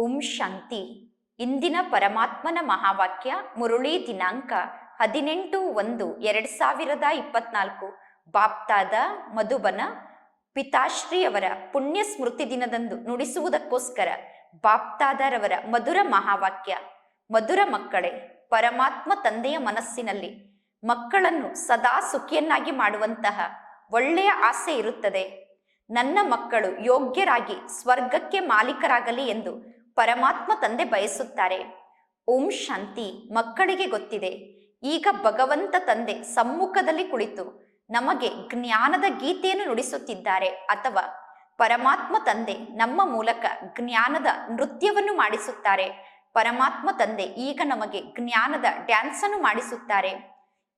ಓಂ ಶಾಂತಿ. ಇಂದಿನ ಪರಮಾತ್ಮನ ಮಹಾವಾಕ್ಯ ಮುರುಳಿ ದಿನಾಂಕ ಹದಿನೆಂಟು ಒಂದು ಎರಡ್ ಸಾವಿರದ ಇಪ್ಪತ್ನಾಲ್ಕು. ಬಾಪ್ತಾದ ಮಧುಬನ ಪಿತಾಶ್ರೀಯವರ ಪುಣ್ಯ ಸ್ಮೃತಿ ದಿನದಂದು ನುಡಿಸುವುದಕ್ಕೋಸ್ಕರ ಬಾಪ್ತಾದರವರ ಮಧುರ ಮಹಾವಾಕ್ಯ. ಮಧುರ ಮಕ್ಕಳೇ, ಪರಮಾತ್ಮ ತಂದೆಯ ಮನಸ್ಸಿನಲ್ಲಿ ಮಕ್ಕಳನ್ನು ಸದಾ ಸುಖಿಯನ್ನಾಗಿ ಮಾಡುವಂತಹ ಒಳ್ಳೆಯ ಆಸೆ ಇರುತ್ತದೆ. ನನ್ನ ಮಕ್ಕಳು ಯೋಗ್ಯರಾಗಿ ಸ್ವರ್ಗಕ್ಕೆ ಮಾಲೀಕರಾಗಲಿ ಎಂದು ಪರಮಾತ್ಮ ತಂದೆ ಬಯಸುತ್ತಾರೆ. ಓಂ ಶಾಂತಿ ಮಕ್ಕಳಿಗೆ ಗೊತ್ತಿದೆ. ಈಗ ಭಗವಂತ ತಂದೆ ಸಮ್ಮುಖದಲ್ಲಿ ಕುಳಿತು ನಮಗೆ ಜ್ಞಾನದ ಗೀತೆಯನ್ನು ನುಡಿಸುತ್ತಿದ್ದಾರೆ ಅಥವಾ ಪರಮಾತ್ಮ ತಂದೆ ನಮ್ಮ ಮೂಲಕ ಜ್ಞಾನದ ನೃತ್ಯವನ್ನು ಮಾಡಿಸುತ್ತಾರೆ. ಪರಮಾತ್ಮ ತಂದೆ ಈಗ ನಮಗೆ ಜ್ಞಾನದ ಡ್ಯಾನ್ಸ್ ಅನ್ನು ಮಾಡಿಸುತ್ತಾರೆ.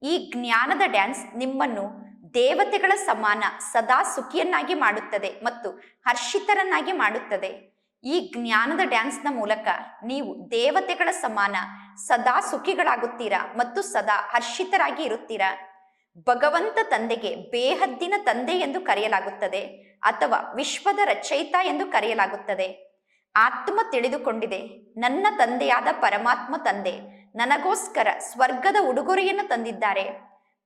ಈ ಜ್ಞಾನದ ಡ್ಯಾನ್ಸ್ ನಿಮ್ಮನ್ನು ದೇವತೆಗಳ ಸಮಾನ ಸದಾ ಸುಖಿಯನ್ನಾಗಿ ಮಾಡುತ್ತದೆ ಮತ್ತು ಹರ್ಷಿತರನ್ನಾಗಿ ಮಾಡುತ್ತದೆ. ಈ ಜ್ಞಾನದ ಡ್ಯಾನ್ಸ್ನ ಮೂಲಕ ನೀವು ದೇವತೆಗಳ ಸಮಾನ ಸದಾ ಸುಖಿಗಳಾಗುತ್ತೀರಾ ಮತ್ತು ಸದಾ ಹರ್ಷಿತರಾಗಿ ಇರುತ್ತೀರಾ? ಭಗವಂತ ತಂದೆಗೆ ಬೇಹದ್ದಿನ ತಂದೆ ಎಂದು ಕರೆಯಲಾಗುತ್ತದೆ ಅಥವಾ ವಿಶ್ವದ ರಚಯಿತ ಎಂದು ಕರೆಯಲಾಗುತ್ತದೆ. ಆತ್ಮ ತಿಳಿದುಕೊಂಡಿದೆ, ನನ್ನ ತಂದೆಯಾದ ಪರಮಾತ್ಮ ತಂದೆ, ನನಗೋಸ್ಕರ ಸ್ವರ್ಗದ ಉಡುಗೊರೆಯನ್ನು ತಂದಿದ್ದಾರೆ.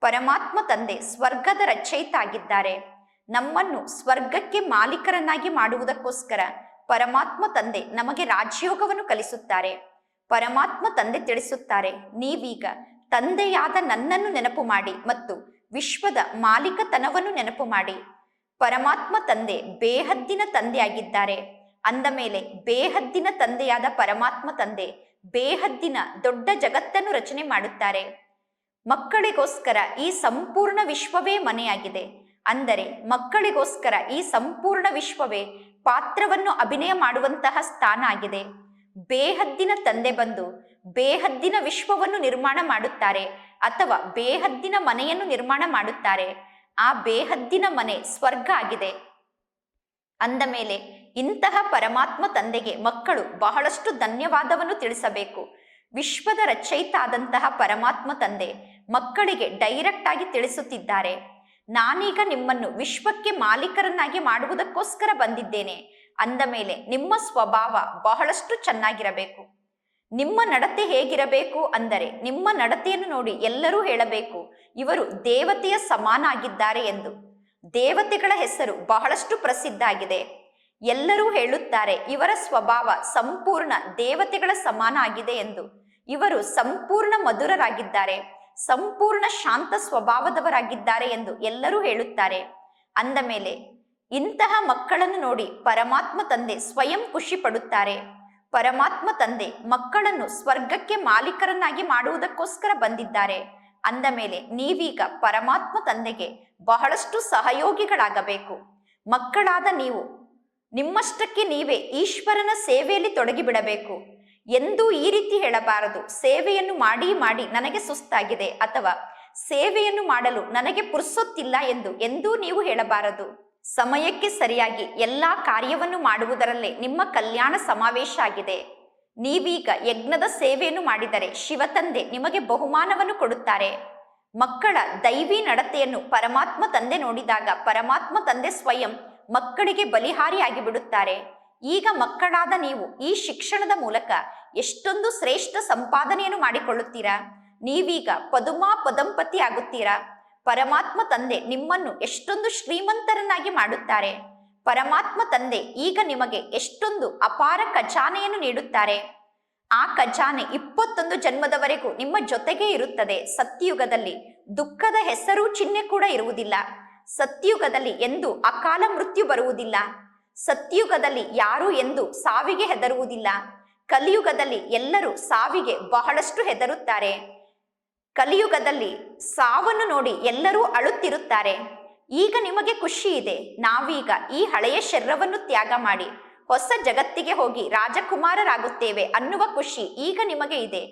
ಪರಮಾತ್ಮ ತಂದೆ ಸ್ವರ್ಗದ ರಚಯಿತ ಆಗಿದ್ದಾರೆ. ನಮ್ಮನ್ನು ಸ್ವರ್ಗಕ್ಕೆ ಮಾಲೀಕರನ್ನಾಗಿ ಮಾಡುವುದಕ್ಕೋಸ್ಕರ ಪರಮಾತ್ಮ ತಂದೆ ನಮಗೆ ರಾಜಯೋಗವನ್ನು ಕಲಿಸುತ್ತಾರೆ. ಪರಮಾತ್ಮ ತಂದೆ ತಿಳಿಸುತ್ತಾರೆ, ನೀವೀಗ ತಂದೆಯಾದ ನನ್ನನ್ನು ನೆನಪು ಮಾಡಿ ಮತ್ತು ವಿಶ್ವದ ಮಾಲೀಕತನವನ್ನು ನೆನಪು ಮಾಡಿ. ಪರಮಾತ್ಮ ತಂದೆ ಬೇಹದ್ದಿನ ತಂದೆಯಾಗಿದ್ದಾರೆ. ಅಂದ ಮೇಲೆ ಬೇಹದ್ದಿನ ತಂದೆಯಾದ ಪರಮಾತ್ಮ ತಂದೆ ಬೇಹದ್ದಿನ ದೊಡ್ಡ ಜಗತ್ತನ್ನು ರಚನೆ ಮಾಡುತ್ತಾರೆ. ಮಕ್ಕಳಿಗೋಸ್ಕರ ಈ ಸಂಪೂರ್ಣ ವಿಶ್ವವೇ ಮನೆಯಾಗಿದೆ. ಅಂದರೆ ಮಕ್ಕಳಿಗೋಸ್ಕರ ಈ ಸಂಪೂರ್ಣ ವಿಶ್ವವೇ ಪಾತ್ರವನ್ನು ಅಭಿನಯ ಮಾಡುವಂತಹ ಸ್ಥಾನ ಆಗಿದೆ. ಬೇಹದ್ದಿನ ತಂದೆ ಬಂದು ಬೇಹದ್ದಿನ ವಿಶ್ವವನ್ನು ನಿರ್ಮಾಣ ಮಾಡುತ್ತಾರೆ ಅಥವಾ ಬೇಹದ್ದಿನ ಮನೆಯನ್ನು ನಿರ್ಮಾಣ ಮಾಡುತ್ತಾರೆ. ಆ ಬೇಹದ್ದಿನ ಮನೆ ಸ್ವರ್ಗ ಆಗಿದೆ. ಅಂದ ಮೇಲೆ ಇಂತಹ ಪರಮಾತ್ಮ ತಂದೆಗೆ ಮಕ್ಕಳು ಬಹಳಷ್ಟು ಧನ್ಯವಾದವನ್ನು ತಿಳಿಸಬೇಕು. ವಿಶ್ವದ ರಚಯಿತ ಆದಂತಹ ಪರಮಾತ್ಮ ತಂದೆ ಮಕ್ಕಳಿಗೆ ಡೈರೆಕ್ಟ್ ಆಗಿ ತಿಳಿಸುತ್ತಿದ್ದಾರೆ. ನಾನೀಗ ನಿಮ್ಮನ್ನು ವಿಶ್ವಕ್ಕೆ ಮಾಲೀಕರನ್ನಾಗಿ ಮಾಡುವುದಕ್ಕೋಸ್ಕರ ಬಂದಿದ್ದೇನೆ. ಅಂದ ಮೇಲೆ ನಿಮ್ಮ ಸ್ವಭಾವ ಬಹಳಷ್ಟು ಚೆನ್ನಾಗಿರಬೇಕು. ನಿಮ್ಮ ನಡತೆ ಹೇಗಿರಬೇಕು ಅಂದರೆ ನಿಮ್ಮ ನಡತೆಯನ್ನು ನೋಡಿ ಎಲ್ಲರೂ ಹೇಳಬೇಕು, ಇವರು ದೇವತೆಯ ಸಮಾನ ಆಗಿದ್ದಾರೆ ಎಂದು. ದೇವತೆಗಳ ಹೆಸರು ಬಹಳಷ್ಟು ಪ್ರಸಿದ್ಧ ಆಗಿದೆ ಎಲ್ಲರೂ ಹೇಳುತ್ತಾರೆ, ಇವರ ಸ್ವಭಾವ ಸಂಪೂರ್ಣ ದೇವತೆಗಳ ಸಮಾನ ಆಗಿದೆ ಎಂದು. ಇವರು ಸಂಪೂರ್ಣ ಮಧುರರಾಗಿದ್ದಾರೆ. ಸಂಪೂರ್ಣ ಶಾಂತ ಸ್ವಭಾವದವರಾಗಿದ್ದಾರೆ ಎಂದು ಎಲ್ಲರೂ ಹೇಳುತ್ತಾರೆ. ಅಂದ ಮೇಲೆ, ಇಂತಹ ಮಕ್ಕಳನ್ನು ನೋಡಿ ಪರಮಾತ್ಮ ತಂದೆ ಸ್ವಯಂ ಖುಷಿ ಪಡುತ್ತಾರೆ. ಪರಮಾತ್ಮ ತಂದೆ ಮಕ್ಕಳನ್ನು ಸ್ವರ್ಗಕ್ಕೆ ಮಾಲೀಕರನ್ನಾಗಿ ಮಾಡುವುದಕ್ಕೋಸ್ಕರ ಬಂದಿದ್ದಾರೆ. ಅಂದ ಮೇಲೆ, ನೀವೀಗ ಪರಮಾತ್ಮ ತಂದೆಗೆ ಬಹಳಷ್ಟು ಸಹಯೋಗಿಗಳಾಗಬೇಕು. ಮಕ್ಕಳಾದ ನೀವು, ನಿಮ್ಮಷ್ಟಕ್ಕೆ ನೀವೇ ಈಶ್ವರನ ಸೇವೆಯಲ್ಲಿ ತೊಡಗಿಬಿಡಬೇಕು. ಎಂದೂ ಈ ರೀತಿ ಹೇಳಬಾರದು. ಸೇವೆಯನ್ನು ಮಾಡಿ ಮಾಡಿ ನನಗೆ ಸುಸ್ತಾಗಿದೆ ಅಥವಾ ಸೇವೆಯನ್ನು ಮಾಡಲು ನನಗೆ ಪುರ್ಸೊತ್ತಿಲ್ಲ ಎಂದು ಎಂದೂ ನೀವು ಹೇಳಬಾರದು. ಸಮಯಕ್ಕೆ ಸರಿಯಾಗಿ ಎಲ್ಲಾ ಕಾರ್ಯವನ್ನು ಮಾಡುವುದರಲ್ಲೇ ನಿಮ್ಮ ಕಲ್ಯಾಣ ಸಮಾವೇಶ ಆಗಿದೆ. ನೀವೀಗ ಯಜ್ಞದ ಸೇವೆಯನ್ನು ಮಾಡಿದರೆ ಶಿವತಂದೆ ನಿಮಗೆ ಬಹುಮಾನವನ್ನು ಕೊಡುತ್ತಾರೆ. ಮಕ್ಕಳ ದೈವಿ ನಡತೆಯನ್ನು ಪರಮಾತ್ಮ ತಂದೆ ನೋಡಿದಾಗ ಪರಮಾತ್ಮ ತಂದೆ ಸ್ವಯಂ ಮಕ್ಕಳಿಗೆ ಬಲಿಹಾರಿಯಾಗಿ ಬಿಡುತ್ತಾರೆ ಈಗ ಮಕ್ಕಳಾದ ನೀವು ಈ ಶಿಕ್ಷಣದ ಮೂಲಕ ಎಷ್ಟೊಂದು ಶ್ರೇಷ್ಠ ಸಂಪಾದನೆಯನ್ನು ಮಾಡಿಕೊಳ್ಳುತ್ತೀರಾ? ನೀವೀಗ ಪದುಮಾ ಪದಂಪತಿ ಆಗುತ್ತೀರಾ? ಪರಮಾತ್ಮ ತಂದೆ ನಿಮ್ಮನ್ನು ಎಷ್ಟೊಂದು ಶ್ರೀಮಂತರನ್ನಾಗಿ ಮಾಡುತ್ತಾರೆ. ಪರಮಾತ್ಮ ತಂದೆ ಈಗ ನಿಮಗೆ ಎಷ್ಟೊಂದು ಅಪಾರ ಖಜಾನೆಯನ್ನು ನೀಡುತ್ತಾರೆ. ಆ ಖಜಾನೆ ಇಪ್ಪತ್ತೊಂದು ಜನ್ಮದವರೆಗೂ ನಿಮ್ಮ ಜೊತೆಗೇ ಇರುತ್ತದೆ. ಸತ್ಯಯುಗದಲ್ಲಿ ದುಃಖದ ಹೆಸರು ಚಿಹ್ನೆ ಕೂಡ ಇರುವುದಿಲ್ಲ. ಸತ್ಯಯುಗದಲ್ಲಿ ಎಂದು ಅಕಾಲ ಮೃತ್ಯು ಬರುವುದಿಲ್ಲ. ಸತ್ಯಯುಗದಲ್ಲಿ ಯಾರು ಎಂದು ಸಾವಿಗೆ ಹೆದರುವುದಿಲ್ಲ. ಕಲಿಯುಗದಲ್ಲಿ ಎಲ್ಲರೂ ಸಾವಿಗೆ ಬಹಳಷ್ಟು ಹೆದರುತ್ತಾರೆ. ಕಲಿಯುಗದಲ್ಲಿ ಸಾವನ್ನು ನೋಡಿ ಎಲ್ಲರೂ ಅಳುತ್ತಿರುತ್ತಾರೆ. ಈಗ ನಿಮಗೆ ಖುಷಿ ಇದೆ. ನಾವೀಗ ಈ ಹಳೆಯ ಶರೀರವನ್ನು ತ್ಯಾಗ ಮಾಡಿ ಹೊಸ ಜಗತ್ತಿಗೆ ಹೋಗಿ ರಾಜಕುಮಾರರಾಗುತ್ತೇವೆ ಅನ್ನುವ ಖುಷಿ ಈಗ ನಿಮಗೆ ಇದೆ.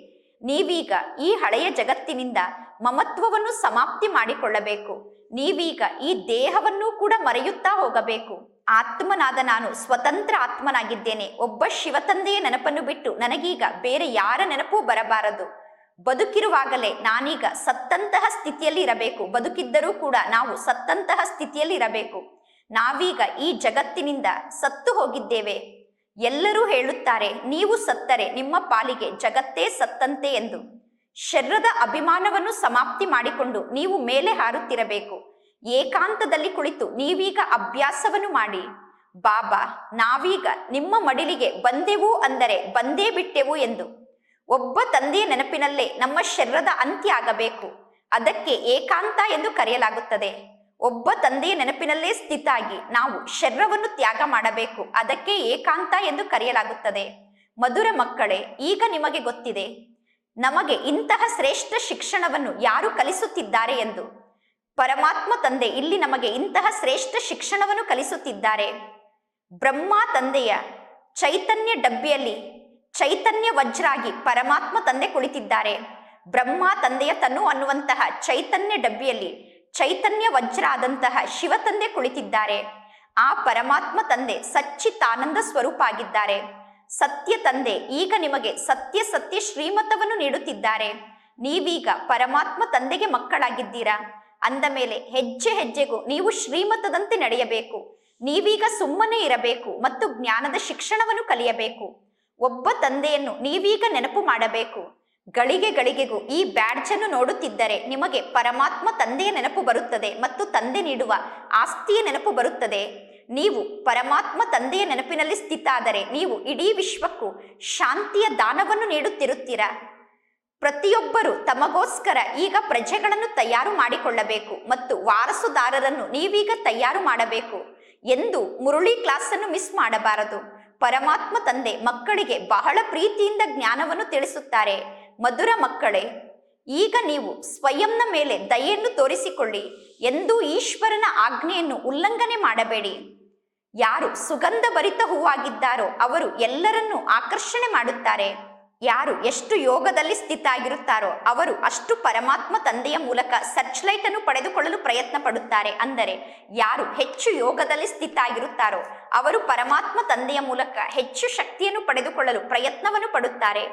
ನೀವೀಗ ಈ ಹಳೆಯ ಜಗತ್ತಿನಿಂದ ಮಮತ್ವವನ್ನು ಸಮಾಪ್ತಿ ಮಾಡಿಕೊಳ್ಳಬೇಕು. ನೀವೀಗ ಈ ದೇಹವನ್ನು ಕೂಡ ಮರೆಯುತ್ತಾ ಹೋಗಬೇಕು. ಆತ್ಮನಾದ ನಾನು ಸ್ವತಂತ್ರ ಆತ್ಮನಾಗಿದ್ದೇನೆ. ಒಬ್ಬ ಶಿವತಂದೆಯ ನೆನಪನ್ನು ಬಿಟ್ಟು ನನಗೀಗ ಬೇರೆ ಯಾರ ನೆನಪೂ ಬರಬಾರದು. ಬದುಕಿರುವಾಗಲೇ ನಾನೀಗ ಸತ್ತಂತಹ ಸ್ಥಿತಿಯಲ್ಲಿ ಇರಬೇಕು. ಬದುಕಿದ್ದರೂ ಕೂಡ ನಾವು ಸತ್ತಂತಹ ಸ್ಥಿತಿಯಲ್ಲಿ ಇರಬೇಕು. ನಾವೀಗ ಈ ಜಗತ್ತಿನಿಂದ ಸತ್ತು ಹೋಗಿದ್ದೇವೆ. ಎಲ್ಲರೂ ಹೇಳುತ್ತಾರೆ, ನೀವು ಸತ್ತರೆ, ನಿಮ್ಮ ಪಾಲಿಗೆ ಜಗತ್ತೇ ಸತ್ತಂತೆ ಎಂದು. ಶರೀರದ ಅಭಿಮಾನವನ್ನು ಸಮಾಪ್ತಿ ಮಾಡಿಕೊಂಡು ನೀವು ಮೇಲೆ ಹಾರುತ್ತಿರಬೇಕು. ಏಕಾಂತದಲ್ಲಿ ಕುಳಿತು ನೀವೀಗ ಅಭ್ಯಾಸವನ್ನು ಮಾಡಿ. ಬಾಬಾ, ನಾವೀಗ ನಿಮ್ಮ ಮಡಿಲಿಗೆ ಬಂದೆವು ಅಂದರೆ ಬಂದೇ ಬಿಟ್ಟೆವು ಎಂದು. ಒಬ್ಬ ತಂದೆಯ ನೆನಪಿನಲ್ಲೇ ನಮ್ಮ ಶರೀರದ ಅಂತ್ಯ ಆಗಬೇಕು. ಅದಕ್ಕೆ ಏಕಾಂತ ಎಂದು ಕರೆಯಲಾಗುತ್ತದೆ. ಒಬ್ಬ ತಂದೆಯ ನೆನಪಿನಲ್ಲೇ ಸ್ಥಿತಾಗಿ ನಾವು ಶರೀರವನ್ನು ತ್ಯಾಗ ಮಾಡಬೇಕು. ಅದಕ್ಕೆ ಏಕಾಂತ ಎಂದು ಕರೆಯಲಾಗುತ್ತದೆ. ಮಧುರ ಮಕ್ಕಳೇ, ಈಗ ನಿಮಗೆ ಗೊತ್ತಿದೆ. ನಮಗೆ ಇಂತಹ ಶ್ರೇಷ್ಠ ಶಿಕ್ಷಣವನ್ನು ಯಾರು ಕಲಿಸುತ್ತಿದ್ದಾರೆ ಎಂದು. ಪರಮಾತ್ಮ ತಂದೆ ಇಲ್ಲಿ ನಮಗೆ ಇಂತಹ ಶ್ರೇಷ್ಠ ಶಿಕ್ಷಣವನ್ನು ಕಲಿಸುತ್ತಿದ್ದಾರೆ. ಬ್ರಹ್ಮ ತಂದೆಯ ಚೈತನ್ಯ ಡಬ್ಬಿಯಲ್ಲಿ ಚೈತನ್ಯ ವಜ್ರಾಗಿ ಪರಮಾತ್ಮ ತಂದೆ ಕುಳಿತಿದ್ದಾರೆ. ಬ್ರಹ್ಮ ತಂದೆಯ ತನು ಅನ್ನುವಂತಹ ಚೈತನ್ಯ ಡಬ್ಬಿಯಲ್ಲಿ ಚೈತನ್ಯ ವಜ್ರ ಆದಂತಹ ಶಿವ ತಂದೆ ಕುಳಿತಿದ್ದಾರೆ. ಆ ಪರಮಾತ್ಮ ತಂದೆ ಸಚ್ಚಿತಾನಂದ ಸ್ವರೂಪ ಆಗಿದ್ದಾರೆ ಸತ್ಯ ತಂದೆ ಈಗ ನಿಮಗೆ ಸತ್ಯ ಸತ್ಯ ಶ್ರೀಮತವನ್ನು ನೀಡುತ್ತಿದ್ದಾರೆ. ನೀವೀಗ ಪರಮಾತ್ಮ ತಂದೆಗೆ ಮಕ್ಕಳಾಗಿದ್ದೀರಾ? ಅಂದ ಮೇಲೆ ಹೆಜ್ಜೆ ಹೆಜ್ಜೆಗೂ ನೀವು ಶ್ರೀಮತದಂತೆ ನಡೆಯಬೇಕು. ನೀವೀಗ ಸುಮ್ಮನೆ ಇರಬೇಕು ಮತ್ತು ಜ್ಞಾನದ ಶಿಕ್ಷಣವನ್ನು ಕಲಿಯಬೇಕು. ಒಬ್ಬ ತಂದೆಯನ್ನು ನೀವೀಗ ನೆನಪು ಮಾಡಬೇಕು. ಗಳಿಗೆ ಗಳಿಗೆಗೂ ಈ ಬ್ಯಾಡ್ಜನ್ನು ನೋಡುತ್ತಿದ್ದರೆ ನಿಮಗೆ ಪರಮಾತ್ಮ ತಂದೆಯ ನೆನಪು ಬರುತ್ತದೆ ಮತ್ತು ತಂದೆ ನೀಡುವ ಆಸ್ತಿಯ ನೆನಪು ಬರುತ್ತದೆ. ನೀವು ಪರಮಾತ್ಮ ತಂದೆಯ ನೆನಪಿನಲ್ಲಿ ಸ್ಥಿತಾದರೆ ನೀವು ಇಡೀ ವಿಶ್ವಕ್ಕೂ ಶಾಂತಿಯ ದಾನವನ್ನು ನೀಡುತ್ತಿರುತ್ತೀರಾ? ಪ್ರತಿಯೊಬ್ಬರು ತಮಗೋಸ್ಕರ ಈಗ ಪ್ರಜೆಗಳನ್ನು ತಯಾರು ಮಾಡಿಕೊಳ್ಳಬೇಕು ಮತ್ತು ವಾರಸುದಾರರನ್ನು ನೀವೀಗ ತಯಾರು ಮಾಡಬೇಕು ಎಂದು ಮುರುಳಿ ಕ್ಲಾಸನ್ನು ಮಿಸ್ ಮಾಡಬಾರದು. ಪರಮಾತ್ಮ ತಂದೆ ಮಕ್ಕಳಿಗೆ ಬಹಳ ಪ್ರೀತಿಯಿಂದ ಜ್ಞಾನವನ್ನು ತಿಳಿಸುತ್ತಾರೆ. ಮಧುರ ಮಕ್ಕಳೇ, ಈಗ ನೀವು ಸ್ವಯಂನ ಮೇಲೆ ದಯೆಯನ್ನು ತೋರಿಸಿಕೊಳ್ಳಿ ಎಂದೂ ಈಶ್ವರನ ಆಜ್ಞೆಯನ್ನು ಉಲ್ಲಂಘನೆ ಮಾಡಬೇಡಿ. ಯಾರು ಸುಗಂಧ ಭರಿತ ಹೂವಾಗಿದ್ದಾರೋ ಅವರು ಎಲ್ಲರನ್ನೂ ಆಕರ್ಷಣೆ ಮಾಡುತ್ತಾರೆ. ಯಾರು ಎಷ್ಟು ಯೋಗದಲ್ಲಿ ಸ್ಥಿತ ಆಗಿರುತ್ತಾರೋ ಅವರು ಅಷ್ಟು ಪರಮಾತ್ಮ ತಂದೆಯ ಮೂಲಕ ಸರ್ಚ್ ಲೈಟ್ ಅನ್ನು ಪಡೆದುಕೊಳ್ಳಲು ಪ್ರಯತ್ನ ಪಡುತ್ತಾರೆ. ಅಂದರೆ ಯಾರು ಹೆಚ್ಚು ಯೋಗದಲ್ಲಿ ಸ್ಥಿತ ಆಗಿರುತ್ತಾರೋ ಅವರು ಪರಮಾತ್ಮ ತಂದೆಯ ಮೂಲಕ ಹೆಚ್ಚು ಶಕ್ತಿಯನ್ನು ಪಡೆದುಕೊಳ್ಳಲು ಪ್ರಯತ್ನವನ್ನು ಪಡುತ್ತಾರೆ.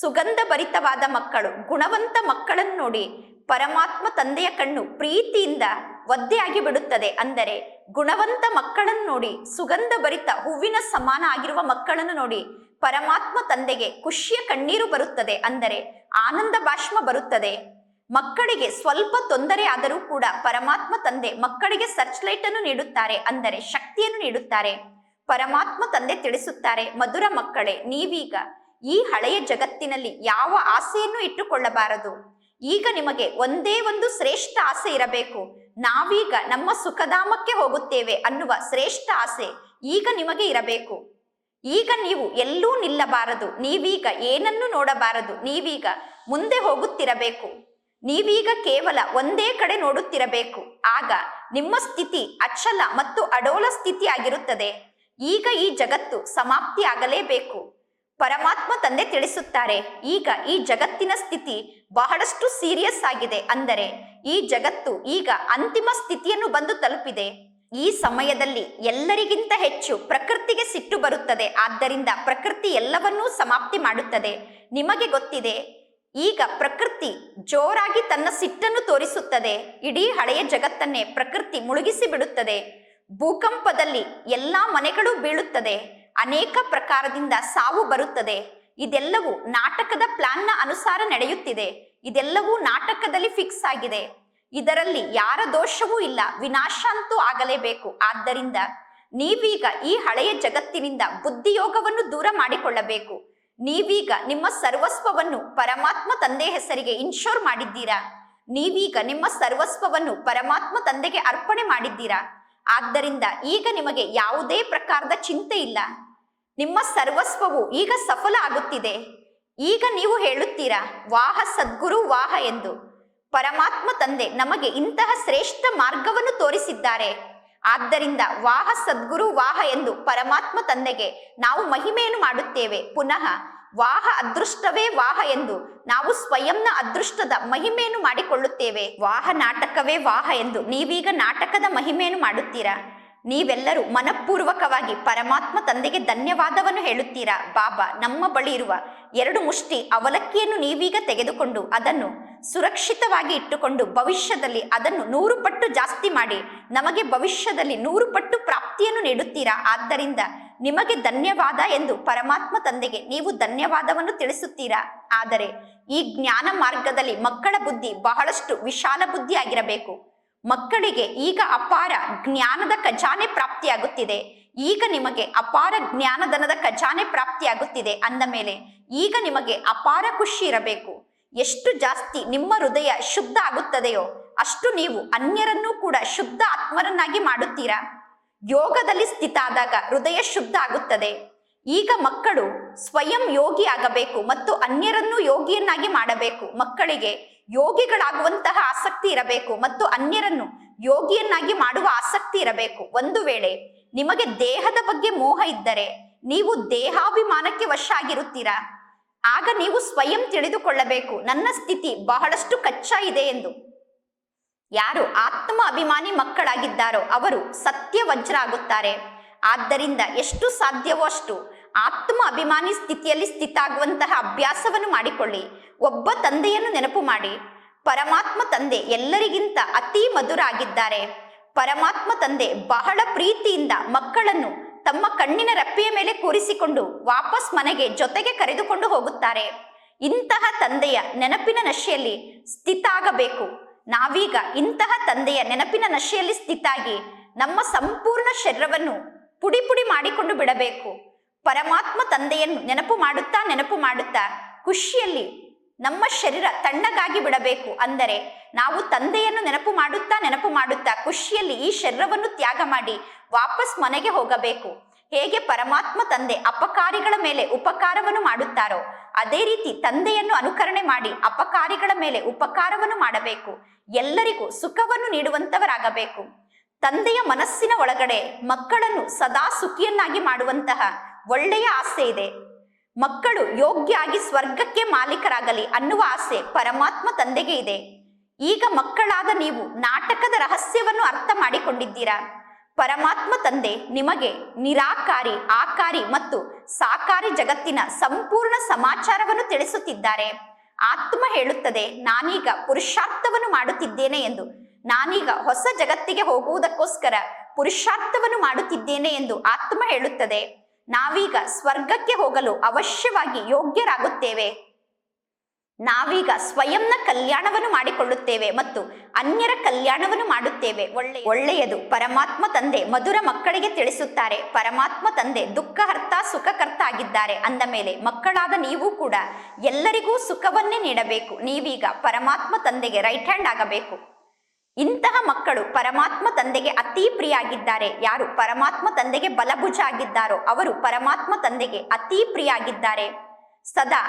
ಸುಗಂಧ ಭರಿತವಾದ ಮಕ್ಕಳು, ಗುಣವಂತ ಮಕ್ಕಳನ್ನು ನೋಡಿ ಪರಮಾತ್ಮ ತಂದೆಯ ಕಣ್ಣು ಪ್ರೀತಿಯಿಂದ ಒದ್ದೆಯಾಗಿ ಬಿಡುತ್ತದೆ. ಅಂದರೆ ಗುಣವಂತ ಮಕ್ಕಳನ್ನು ನೋಡಿ, ಸುಗಂಧ ಭರಿತ, ಹೂವಿನ ಸಮಾನ ಆಗಿರುವ ಮಕ್ಕಳನ್ನು ನೋಡಿ ಪರಮಾತ್ಮ ತಂದೆಗೆ ಖುಷಿಯ ಕಣ್ಣೀರು ಬರುತ್ತದೆ. ಅಂದರೆ ಆನಂದ ಭಾಷ್ಮ ಬರುತ್ತದೆ. ಮಕ್ಕಳಿಗೆ ಸ್ವಲ್ಪ ತೊಂದರೆ ಆದರೂ ಕೂಡ ಪರಮಾತ್ಮ ತಂದೆ ಮಕ್ಕಳಿಗೆ ಸರ್ಚ್ ಲೈಟ್ ಅನ್ನು ನೀಡುತ್ತಾರೆ. ಅಂದರೆ ಶಕ್ತಿಯನ್ನು ನೀಡುತ್ತಾರೆ. ಪರಮಾತ್ಮ ತಂದೆ ತಿಳಿಸುತ್ತಾರೆ, ಮಧುರ ಮಕ್ಕಳೇ, ನೀವೀಗ ಈ ಹಳೆಯ ಜಗತ್ತಿನಲ್ಲಿ ಯಾವ ಆಸೆಯನ್ನು ಇಟ್ಟುಕೊಳ್ಳಬಾರದು. ಈಗ ನಿಮಗೆ ಒಂದೇ ಒಂದು ಶ್ರೇಷ್ಠ ಆಸೆ ಇರಬೇಕು. ನಾವೀಗ ನಮ್ಮ ಸುಖಧಾಮಕ್ಕೆ ಹೋಗುತ್ತೇವೆ ಅನ್ನುವ ಶ್ರೇಷ್ಠ ಆಸೆ ಈಗ ನಿಮಗೆ ಇರಬೇಕು. ಈಗ ನೀವು ಎಲ್ಲೂ ನಿಲ್ಲಬಾರದು. ನೀವೀಗ ಏನನ್ನು ನೋಡಬಾರದು. ನೀವೀಗ ಮುಂದೆ ಹೋಗುತ್ತಿರಬೇಕು. ನೀವೀಗ ಕೇವಲ ಒಂದೇ ಕಡೆ ನೋಡುತ್ತಿರಬೇಕು. ಆಗ ನಿಮ್ಮ ಸ್ಥಿತಿ ಅಚಲ ಮತ್ತು ಅಡೋಲ ಸ್ಥಿತಿ ಆಗಿರುತ್ತದೆ ಈಗ ಈ ಜಗತ್ತು ಸಮಾಪ್ತಿ ಆಗಲೇಬೇಕು ಪರಮಾತ್ಮ ತಂದೆ ತಿಳಿಸುತ್ತಾರೆ. ಈಗ ಈ ಜಗತ್ತಿನ ಸ್ಥಿತಿ ಬಹಳಷ್ಟು ಸೀರಿಯಸ್ ಆಗಿದೆ ಅಂದರೆ ಈ ಜಗತ್ತು ಈಗ ಅಂತಿಮ ಸ್ಥಿತಿಯನ್ನು ಬಂದು ತಲುಪಿದೆ. ಈ ಸಮಯದಲ್ಲಿ ಎಲ್ಲರಿಗಿಂತ ಹೆಚ್ಚು ಪ್ರಕೃತಿಗೆ ಸಿಟ್ಟು ಬರುತ್ತದೆ. ಆದ್ದರಿಂದ ಪ್ರಕೃತಿ ಎಲ್ಲವನ್ನೂ ಸಮಾಪ್ತಿ ಮಾಡುತ್ತದೆ. ನಿಮಗೆ ಗೊತ್ತಿದೆ, ಈಗ ಪ್ರಕೃತಿ ಜೋರಾಗಿ ತನ್ನ ಸಿಟ್ಟನ್ನು ತೋರಿಸುತ್ತದೆ. ಇಡೀ ಹಳೆಯ ಜಗತ್ತನ್ನೇ ಪ್ರಕೃತಿ ಮುಳುಗಿಸಿ ಬಿಡುತ್ತದೆ. ಭೂಕಂಪದಲ್ಲಿ ಎಲ್ಲಾ ಮನೆಗಳು ಬೀಳುತ್ತದೆ. ಅನೇಕ ಪ್ರಕಾರದಿಂದ ಸಾವು ಬರುತ್ತದೆ. ಇದೆಲ್ಲವೂ ನಾಟಕದ ಪ್ಲಾನ್ನ ಅನುಸಾರ ನಡೆಯುತ್ತಿದೆ. ಇದೆಲ್ಲವೂ ನಾಟಕದಲ್ಲಿ ಫಿಕ್ಸ್ ಆಗಿದೆ. ಇದರಲ್ಲಿ ಯಾರ ದೋಷವೂ ಇಲ್ಲ. ವಿನಾಶ ಅಂತೂ ಆಗಲೇಬೇಕು. ಆದ್ದರಿಂದ ನೀವೀಗ ಈ ಹಳೆಯ ಜಗತ್ತಿನಿಂದ ಬುದ್ಧಿಯೋಗವನ್ನು ದೂರ ಮಾಡಿಕೊಳ್ಳಬೇಕು. ನೀವೀಗ ನಿಮ್ಮ ಸರ್ವಸ್ವವನ್ನು ಪರಮಾತ್ಮ ತಂದೆ ಹೆಸರಿಗೆ ಇನ್ಶೋರ್ ಮಾಡಿದ್ದೀರಾ? ನೀವೀಗ ನಿಮ್ಮ ಸರ್ವಸ್ವವನ್ನು ಪರಮಾತ್ಮ ತಂದೆಗೆ ಅರ್ಪಣೆ ಮಾಡಿದ್ದೀರಾ? ಆದ್ದರಿಂದ ಈಗ ನಿಮಗೆ ಯಾವುದೇ ಪ್ರಕಾರದ ಚಿಂತೆ ಇಲ್ಲ. ನಿಮ್ಮ ಸರ್ವಸ್ವವು ಈಗ ಸಫಲ ಆಗುತ್ತಿದೆ. ಈಗ ನೀವು ಹೇಳುತ್ತೀರಾ, ವಾಹ ಸದ್ಗುರು, ವಾಹ ಎಂದು. ಪರಮಾತ್ಮ ತಂದೆ ನಮಗೆ ಇಂತಹ ಶ್ರೇಷ್ಠ ಮಾರ್ಗವನ್ನು ತೋರಿಸಿದ್ದಾರೆ. ಆದ್ದರಿಂದ ವಾಹ ಸದ್ಗುರು, ವಾಹ ಎಂದು ಪರಮಾತ್ಮ ತಂದೆಗೆ ನಾವು ಮಹಿಮೆಯನ್ನು ಮಾಡುತ್ತೇವೆ. ಪುನಃ ವಾಹ ಅದೃಷ್ಟವೇ ವಾಹ ಎಂದು. ನಾವು ಸ್ವಯಂನ ಅದೃಷ್ಟದ ಮಹಿಮೆಯನ್ನು ಮಾಡಿಕೊಳ್ಳುತ್ತೇವೆ. ವಾಹ ನಾಟಕವೇ ವಾಹ ಎಂದು. ನೀವೀಗ ನಾಟಕದ ಮಹಿಮೆಯನ್ನು ಮಾಡುತ್ತೀರಾ? ನೀವೆಲ್ಲರೂ ಮನಪೂರ್ವಕವಾಗಿ ಪರಮಾತ್ಮ ತಂದೆಗೆ ಧನ್ಯವಾದವನ್ನು ಹೇಳುತ್ತೀರಾ? ಬಾಬಾ, ನಮ್ಮ ಬಳಿ ಇರುವ ಎರಡು ಮುಷ್ಟಿ ಅವಲಕ್ಕಿಯನ್ನು ನೀವೀಗ ತೆಗೆದುಕೊಂಡು ಅದನ್ನು ಸುರಕ್ಷಿತವಾಗಿ ಇಟ್ಟುಕೊಂಡು ಭವಿಷ್ಯದಲ್ಲಿ ಅದನ್ನು ನೂರು ಪಟ್ಟು ಜಾಸ್ತಿ ಮಾಡಿ, ನಮಗೆ ಭವಿಷ್ಯದಲ್ಲಿ ನೂರು ಪಟ್ಟು ಪ್ರಾಪ್ತಿಯನ್ನು ನೀಡುತ್ತೀರಾ? ಆದ್ದರಿಂದ ನಿಮಗೆ ಧನ್ಯವಾದ ಎಂದು ಪರಮಾತ್ಮ ತಂದೆಗೆ ನೀವು ಧನ್ಯವಾದವನ್ನು ತಿಳಿಸುತ್ತೀರಾ? ಆದರೆ ಈ ಜ್ಞಾನ ಮಾರ್ಗದಲ್ಲಿ ಮಕ್ಕಳ ಬುದ್ಧಿ ಬಹಳಷ್ಟು ವಿಶಾಲ ಬುದ್ಧಿ ಆಗಿರಬೇಕು ಮಕ್ಕಳಿಗೆ ಈಗ ಅಪಾರ ಜ್ಞಾನದ ಖಜಾನೆ ಪ್ರಾಪ್ತಿಯಾಗುತ್ತಿದೆ. ಈಗ ನಿಮಗೆ ಅಪಾರ ಜ್ಞಾನಧನದ ಖಜಾನೆ ಪ್ರಾಪ್ತಿಯಾಗುತ್ತಿದೆ ಅಂದ ಮೇಲೆ ಈಗ ನಿಮಗೆ ಅಪಾರ ಖುಷಿ ಇರಬೇಕು. ಎಷ್ಟು ಜಾಸ್ತಿ ನಿಮ್ಮ ಹೃದಯ ಶುದ್ಧ ಆಗುತ್ತದೆಯೋ ಅಷ್ಟು ನೀವು ಅನ್ಯರನ್ನೂ ಕೂಡ ಶುದ್ಧ ಆತ್ಮರನ್ನಾಗಿ ಮಾಡುತ್ತೀರಾ? ಯೋಗದಲ್ಲಿ ಸ್ಥಿತ ಆದಾಗ ಹೃದಯ ಶುದ್ಧ ಆಗುತ್ತದೆ. ಈಗ ಮಕ್ಕಳು ಸ್ವಯಂ ಯೋಗಿ ಆಗಬೇಕು ಮತ್ತು ಅನ್ಯರನ್ನು ಯೋಗಿಯನ್ನಾಗಿ ಮಾಡಬೇಕು. ಮಕ್ಕಳಿಗೆ ಯೋಗಿಗಳಾಗುವಂತಹ ಆಸಕ್ತಿ ಇರಬೇಕು ಮತ್ತು ಅನ್ಯರನ್ನು ಯೋಗಿಯನ್ನಾಗಿ ಮಾಡುವ ಆಸಕ್ತಿ ಇರಬೇಕು. ಒಂದು ವೇಳೆ ನಿಮಗೆ ದೇಹದ ಬಗ್ಗೆ ಮೋಹ ಇದ್ದರೆ ನೀವು ದೇಹಾಭಿಮಾನಕ್ಕೆ ವಶ ಆಗಿರುತ್ತೀರಾ. ಆಗ ನೀವು ಸ್ವಯಂ ತಿಳಿದುಕೊಳ್ಳಬೇಕು. ನನ್ನ ಸ್ಥಿತಿ ಬಹಳಷ್ಟು ಕಚ್ಚಾ ಇದೆ ಎಂದು. ಯಾರು ಆತ್ಮ ಅಭಿಮಾನಿ ಮಕ್ಕಳಾಗಿದ್ದಾರೋ ಅವರು ಸತ್ಯ ವಜ್ರಾಗುತ್ತಾರೆ ಆದ್ದರಿಂದ ಎಷ್ಟು ಸಾಧ್ಯವೋ ಅಷ್ಟು ಆತ್ಮ ಅಭಿಮಾನಿ ಸ್ಥಿತಿಯಲ್ಲಿ ಸ್ಥಿತಾಗುವಂತಹ ಅಭ್ಯಾಸವನ್ನು ಮಾಡಿಕೊಳ್ಳಿ. ಒಬ್ಬ ತಂದೆಯನ್ನು ನೆನಪು ಮಾಡಿ. ಪರಮಾತ್ಮ ತಂದೆ ಎಲ್ಲರಿಗಿಂತ ಅತಿ ಮಧುರ ಆಗಿದ್ದಾರೆ ಪರಮಾತ್ಮ ತಂದೆ ಬಹಳ ಪ್ರೀತಿಯಿಂದ ಮಕ್ಕಳನ್ನು ತಮ್ಮ ಕಣ್ಣಿನ ರೆಪ್ಪೆಯ ಮೇಲೆ ಕೂರಿಸಿಕೊಂಡು ವಾಪಸ್ ಮನೆಗೆ ಜೊತೆಗೆ ಕರೆದುಕೊಂಡು ಹೋಗುತ್ತಾರೆ. ಇಂತಹ ತಂದೆಯ ನೆನಪಿನ ನಶೆಯಲ್ಲಿ ಸ್ಥಿತ ಆಗಬೇಕು ನಾವೀಗ ಇಂತಹ ತಂದೆಯ ನೆನಪಿನ ನಶೆಯಲ್ಲಿ ಸ್ಥಿತಾಗಿ ನಮ್ಮ ಸಂಪೂರ್ಣ ಶರೀರವನ್ನು ಪುಡಿ ಪುಡಿ ಮಾಡಿಕೊಂಡು ಬಿಡಬೇಕು. ಪರಮಾತ್ಮ ತಂದೆಯನ್ನು ನೆನಪು ಮಾಡುತ್ತಾ ನೆನಪು ಮಾಡುತ್ತಾ ಖುಷಿಯಲ್ಲಿ ನಮ್ಮ ಶರೀರ ತಣ್ಣಗಾಗಿ ಬಿಡಬೇಕು. ಅಂದರೆ ನಾವು ತಂದೆಯನ್ನು ನೆನಪು ಮಾಡುತ್ತಾ ನೆನಪು ಮಾಡುತ್ತಾ ಖುಷಿಯಲ್ಲಿ ಈ ಶರೀರವನ್ನು ತ್ಯಾಗ ಮಾಡಿ ವಾಪಸ್ ಮನೆಗೆ ಹೋಗಬೇಕು. ಹೇಗೆ ಪರಮಾತ್ಮ ತಂದೆ ಅಪಕಾರಿಗಳ ಮೇಲೆ ಉಪಕಾರವನ್ನು ಮಾಡುತ್ತಾರೋ, ಅದೇ ರೀತಿ ತಂದೆಯನ್ನು ಅನುಕರಣೆ ಮಾಡಿ ಅಪಕಾರಿಗಳ ಮೇಲೆ ಉಪಕಾರವನ್ನು ಮಾಡಬೇಕು. ಎಲ್ಲರಿಗೂ ಸುಖವನ್ನು ನೀಡುವಂತವರಾಗಬೇಕು. ತಂದೆಯ ಮನಸ್ಸಿನ ಒಳಗಡೆ ಮಕ್ಕಳನ್ನು ಸದಾ ಸುಖಿಯನ್ನಾಗಿ ಮಾಡುವಂತಹ ಒಳ್ಳೆಯ ಆಸೆ ಇದೆ. ಮಕ್ಕಳು ಯೋಗ್ಯ ಆಗಿ ಸ್ವರ್ಗಕ್ಕೆ ಮಾಲೀಕರಾಗಲಿ ಅನ್ನುವ ಆಸೆ ಪರಮಾತ್ಮ ತಂದೆಗೆ ಇದೆ. ಈಗ ಮಕ್ಕಳಾದ ನೀವು ನಾಟಕದ ರಹಸ್ಯವನ್ನು ಅರ್ಥ ಮಾಡಿಕೊಂಡಿದ್ದೀರಾ? ಪರಮಾತ್ಮ ತಂದೆ ನಿಮಗೆ ನಿರಾಕಾರಿ, ಆಕಾರಿ ಮತ್ತು ಸಾಕಾರಿ ಜಗತ್ತಿನ ಸಂಪೂರ್ಣ ಸಮಾಚಾರವನ್ನು ತಿಳಿಸುತ್ತಿದ್ದಾರೆ. ಆತ್ಮ ಹೇಳುತ್ತದೆ, ನಾನೀಗ ಪುರುಷಾರ್ಥವನ್ನು ಮಾಡುತ್ತಿದ್ದೇನೆ ಎಂದು. ನಾನೀಗ ಹೊಸ ಜಗತ್ತಿಗೆ ಹೋಗುವುದಕ್ಕೋಸ್ಕರ ಪುರುಷಾರ್ಥವನ್ನು ಮಾಡುತ್ತಿದ್ದೇನೆ ಎಂದು ಆತ್ಮ ಹೇಳುತ್ತದೆ. ನಾವೀಗ ಸ್ವರ್ಗಕ್ಕೆ ಹೋಗಲು ಅವಶ್ಯವಾಗಿ ಯೋಗ್ಯರಾಗುತ್ತೇವೆ. ನಾವೀಗ ಸ್ವಯಂನ ಕಲ್ಯಾಣವನ್ನು ಮಾಡಿಕೊಳ್ಳುತ್ತೇವೆ ಮತ್ತು ಅನ್ಯರ ಕಲ್ಯಾಣವನ್ನು ಮಾಡುತ್ತೇವೆ. ಒಳ್ಳೆ ಒಳ್ಳೆಯದು. ಪರಮಾತ್ಮ ತಂದೆ ಮಧುರ ಮಕ್ಕಳಿಗೆ ತಿಳಿಸುತ್ತಾರೆ. ಪರಮಾತ್ಮ ತಂದೆ ದುಃಖಹರ್ತ ಸುಖಕರ್ತ ಆಗಿದ್ದಾರೆ ಅಂದ ಮೇಲೆ ಮಕ್ಕಳಾದ ನೀವು ಕೂಡ ಎಲ್ಲರಿಗೂ ಸುಖವನ್ನೇ ನೀಡಬೇಕು. ನೀವೀಗ ಪರಮಾತ್ಮ ತಂದೆಗೆ ರೈಟ್ ಹ್ಯಾಂಡ್ ಆಗಬೇಕು. ಇಂತಹ ಮಕ್ಕಳು ಪರಮಾತ್ಮ ತಂದೆಗೆ ಅತಿ ಪ್ರಿಯ ಆಗಿದ್ದಾರೆ ಯಾರು ಪರಮಾತ್ಮ ತಂದೆಗೆ ಬಲಭುಜ ಆಗಿದ್ದಾರೋ ಅವರು ಪರಮಾತ್ಮ ತಂದೆಗೆ ಅತಿ ಪ್ರಿಯ ಆಗಿದ್ದಾರೆ ಸದಾ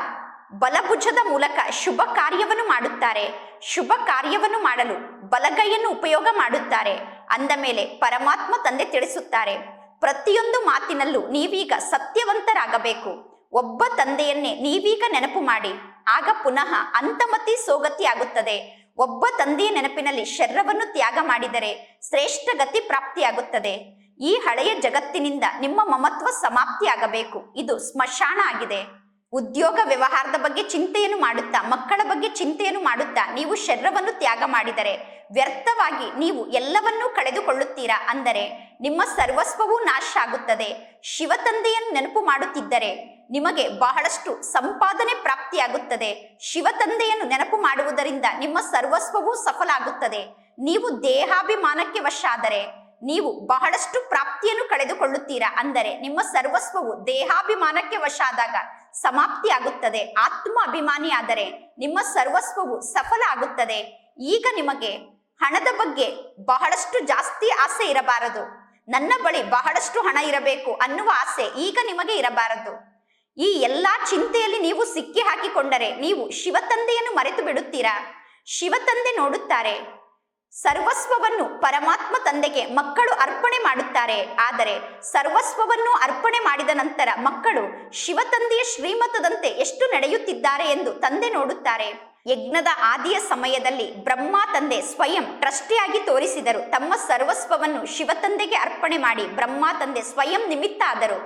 ಬಲಭುಜದ ಮೂಲಕ ಶುಭ ಕಾರ್ಯವನ್ನು ಮಾಡುತ್ತಾರೆ. ಶುಭ ಕಾರ್ಯವನ್ನು ಮಾಡಲು ಬಲಗೈಯನ್ನು ಉಪಯೋಗ ಮಾಡುತ್ತಾರೆ. ಅಂದ ಮೇಲೆ ಪರಮಾತ್ಮ ತಂದೆ ತಿಳಿಸುತ್ತಾರೆ. ಪ್ರತಿಯೊಂದು ಮಾತಿನಲ್ಲೂ ನೀವೀಗ ಸತ್ಯವಂತರಾಗಬೇಕು. ಒಬ್ಬ ತಂದೆಯನ್ನೇ ನೀವೀಗ ನೆನಪು ಮಾಡಿ. ಆಗ ಪುನಃ ಅಂತಮತಿ ಸೋಗತಿ ಆಗುತ್ತದೆ ಒಬ್ಬ ತಂದೆಯ ನೆನಪಿನಲ್ಲಿ ಶರ್ರವನ್ನು ತ್ಯಾಗ ಮಾಡಿದರೆ ಶ್ರೇಷ್ಠ ಗತಿ ಪ್ರಾಪ್ತಿಯಾಗುತ್ತದೆ. ಈ ಹಳೆಯ ಜಗತ್ತಿನಿಂದ ನಿಮ್ಮ ಮಮತ್ವ ಸಮಾಪ್ತಿಯಾಗಬೇಕು. ಇದು ಸ್ಮಶಾನ ಆಗಿದೆ. ಉದ್ಯೋಗ ವ್ಯವಹಾರದ ಬಗ್ಗೆ ಚಿಂತೆಯನ್ನು ಮಾಡುತ್ತಾ, ಮಕ್ಕಳ ಬಗ್ಗೆ ಚಿಂತೆಯನ್ನು ಮಾಡುತ್ತಾ, ನೀವು ಶರೀರವನ್ನು ತ್ಯಾಗ ಮಾಡಿದರೆ ವ್ಯರ್ಥವಾಗಿ ನೀವು ಎಲ್ಲವನ್ನೂ ಕಳೆದುಕೊಳ್ಳುತ್ತೀರಾ? ಅಂದರೆ ನಿಮ್ಮ ಸರ್ವಸ್ವವೂ ನಾಶ ಆಗುತ್ತದೆ. ಶಿವತಂದೆಯನ್ನು ನೆನಪು ಮಾಡುತ್ತಿದ್ದರೆ ನಿಮಗೆ ಬಹಳಷ್ಟು ಸಂಪಾದನೆ ಪ್ರಾಪ್ತಿಯಾಗುತ್ತದೆ. ಶಿವತಂದೆಯನ್ನು ನೆನಪು ಮಾಡುವುದರಿಂದ ನಿಮ್ಮ ಸರ್ವಸ್ವವೂ ಸಫಲ ಆಗುತ್ತದೆ ನೀವು ದೇಹಾಭಿಮಾನಕ್ಕೆ ವಶ ಆದರೆ ನೀವು ಬಹಳಷ್ಟು ಪ್ರಾಪ್ತಿಯನ್ನು ಕಳೆದುಕೊಳ್ಳುತ್ತೀರಾ? ಅಂದರೆ ನಿಮ್ಮ ಸರ್ವಸ್ವವು ದೇಹಾಭಿಮಾನಕ್ಕೆ ವಶ ಆದಾಗ ಸಮಾಪ್ತಿ ಆಗುತ್ತದೆ ಆತ್ಮ ಅಭಿಮಾನಿ ಆದರೆ ನಿಮ್ಮ ಸರ್ವಸ್ವವು ಸಫಲ ಆಗುತ್ತದೆ. ಈಗ ನಿಮಗೆ ಹಣದ ಬಗ್ಗೆ ಬಹಳಷ್ಟು ಜಾಸ್ತಿ ಆಸೆ ಇರಬಾರದು. ನನ್ನ ಬಳಿ ಬಹಳಷ್ಟು ಹಣ ಇರಬೇಕು ಅನ್ನುವ ಆಸೆ ಈಗ ನಿಮಗೆ ಇರಬಾರದು. ಈ ಎಲ್ಲಾ ಚಿಂತೆಯಲ್ಲಿ ನೀವು ಸಿಕ್ಕಿ ಹಾಕಿಕೊಂಡರೆ ನೀವು ಶಿವತಂದೆಯನ್ನು ಮರೆತು ಬಿಡುತ್ತೀರಾ ಶಿವತಂದೆ ನೋಡುತ್ತಾರೆ. ಸರ್ವಸ್ವವನ್ನು ಪರಮಾತ್ಮ ತಂದೆಗೆ ಮಕ್ಕಳು ಅರ್ಪಣೆ ಮಾಡುತ್ತಾರೆ. ಆದರೆ ಸರ್ವಸ್ವವನ್ನು ಅರ್ಪಣೆ ಮಾಡಿದ ನಂತರ ಮಕ್ಕಳು ಶಿವತಂದೆಯ ಶ್ರೀಮತದಂತೆ ಎಷ್ಟು ನಡೆಯುತ್ತಿದ್ದಾರೆ ಎಂದು ತಂದೆ ನೋಡುತ್ತಾರೆ. ಯಜ್ಞದ ಆದಿಯ ಸಮಯದಲ್ಲಿ ಬ್ರಹ್ಮ ತಂದೆ ಸ್ವಯಂ ಟ್ರಸ್ಟಿಯಾಗಿ ತೋರಿಸಿದರು. ತಮ್ಮ ಸರ್ವಸ್ವವನ್ನು ಶಿವತಂದೆಗೆ ಅರ್ಪಣೆ ಮಾಡಿ ಬ್ರಹ್ಮ ತಂದೆ ಸ್ವಯಂ ನಿಮಿತ್ತ ಆದರು.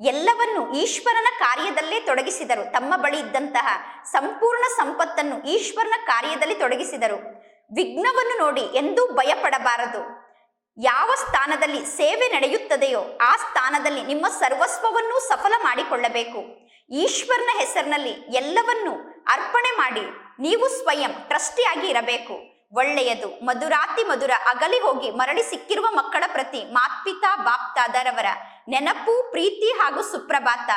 ಎಲ್ಲವನ್ನು ಈಶ್ವರನ ಕಾರ್ಯದಲ್ಲೇ ತೊಡಗಿಸಿದರು. ತಮ್ಮ ಬಳಿ ಇದ್ದಂತಹ ಸಂಪೂರ್ಣ ಸಂಪತ್ತನ್ನು ಈಶ್ವರನ ಕಾರ್ಯದಲ್ಲಿ ತೊಡಗಿಸಿದರು. ವಿಘ್ನವನ್ನು ನೋಡಿ ಎಂದೂ ಭಯಪಡಬಾರದು. ಯಾವ ಸ್ಥಾನದಲ್ಲಿ ಸೇವೆ ನಡೆಯುತ್ತದೆಯೋ ಆ ಸ್ಥಾನದಲ್ಲಿ ನಿಮ್ಮ ಸರ್ವಸ್ವವನ್ನು ಸಫಲ ಮಾಡಿಕೊಳ್ಳಬೇಕು. ಈಶ್ವರನ ಹೆಸರಿನಲ್ಲಿ ಎಲ್ಲವನ್ನೂ ಅರ್ಪಣೆ ಮಾಡಿ ನೀವು ಸ್ವಯಂ ಟ್ರಸ್ಟಿಯಾಗಿ ಇರಬೇಕು. ಒಳ್ಳೆಯದು, ಮಧುರಾತಿ ಮಧುರ ಅಗಲಿ ಹೋಗಿ ಮರಳಿ ಸಿಕ್ಕಿರುವ ಮಕ್ಕಳ ಪ್ರತಿ ಮಾತ್ಪಿತಾ ಬಾಪ್ತಾದರವರ ನೆನಪು, ಪ್ರೀತಿ ಹಾಗೂ ಸುಪ್ರಭಾತ.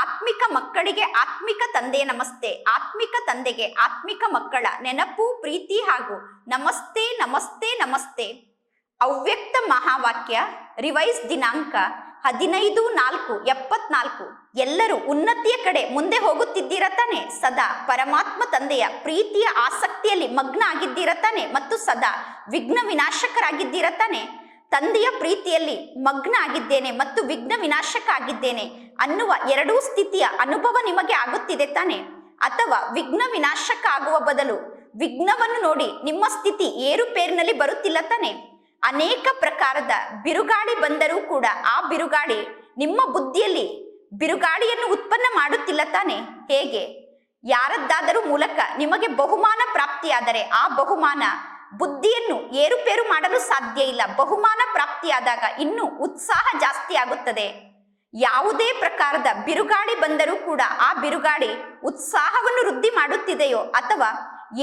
ಆತ್ಮಿಕ ಮಕ್ಕಳಿಗೆ ಆತ್ಮಿಕ ತಂದೆ ನಮಸ್ತೆ. ಆತ್ಮಿಕ ತಂದೆಗೆ ಆತ್ಮಿಕ ಮಕ್ಕಳ ನೆನಪು, ಪ್ರೀತಿ ಹಾಗೂ ನಮಸ್ತೆ ನಮಸ್ತೆ ನಮಸ್ತೆ. ಅವ್ಯಕ್ತ ಮಹಾವಾಕ್ಯ, ರಿವೈಸ್ ದಿನಾಂಕ ಹದಿನೈದು ನಾಲ್ಕು ಎಪ್ಪತ್ನಾಲ್ಕು. ಎಲ್ಲರೂ ಉನ್ನತಿಯ ಕಡೆ ಮುಂದೆ ಹೋಗುತ್ತಿದ್ದೀರ ತಾನೆ? ಸದಾ ಪರಮಾತ್ಮ ತಂದೆಯ ಪ್ರೀತಿಯ ಆಸಕ್ತಿಯಲ್ಲಿ ಮಗ್ನ ಆಗಿದ್ದೀರ ತಾನೆ ಮತ್ತು ಸದಾ ವಿಘ್ನ ವಿನಾಶಕರಾಗಿದ್ದೀರ ತಾನೆ? ತಂದೆಯ ಪ್ರೀತಿಯಲ್ಲಿ ಮಗ್ನ ಆಗಿದ್ದೇನೆ ಮತ್ತು ವಿಘ್ನ ವಿನಾಶಕ ಆಗಿದ್ದೇನೆ ಅನ್ನುವ ಎರಡೂ ಸ್ಥಿತಿಯ ಅನುಭವ ನಿಮಗೆ ಆಗುತ್ತಿದೆ ತಾನೆ? ಅಥವಾ ವಿಘ್ನ ವಿನಾಶಕ ಆಗುವ ಬದಲು ವಿಘ್ನವನ್ನು ನೋಡಿ ನಿಮ್ಮ ಸ್ಥಿತಿ ಏರುಪೇರಿನಲ್ಲಿ ಬರುತ್ತಿಲ್ಲ ತಾನೆ? ಅನೇಕ ಪ್ರಕಾರದ ಬಿರುಗಾಳಿ ಬಂದರೂ ಕೂಡ ಆ ಬಿರುಗಾಳಿ ನಿಮ್ಮ ಬುದ್ಧಿಯಲ್ಲಿ ಬಿರುಗಾಳಿಯನ್ನು ಉತ್ಪನ್ನ ಮಾಡುತ್ತಿಲ್ಲ ತಾನೆ? ಹೇಗೆ? ಯಾರದ್ದಾದರೂ ಮೂಲಕ ನಿಮಗೆ ಬಹುಮಾನ ಪ್ರಾಪ್ತಿಯಾದರೆ ಆ ಬಹುಮಾನ ಬುದ್ಧಿಯನ್ನು ಏರುಪೇರು ಮಾಡಲು ಸಾಧ್ಯ ಇಲ್ಲ. ಬಹುಮಾನ ಪ್ರಾಪ್ತಿಯಾದಾಗ ಇನ್ನೂ ಉತ್ಸಾಹ ಜಾಸ್ತಿ ಆಗುತ್ತದೆ. ಯಾವುದೇ ಪ್ರಕಾರದ ಬಿರುಗಾಳಿ ಬಂದರೂ ಕೂಡ ಆ ಬಿರುಗಾಳಿ ಉತ್ಸಾಹವನ್ನು ವೃದ್ಧಿ ಮಾಡುತ್ತಿದೆಯೋ ಅಥವಾ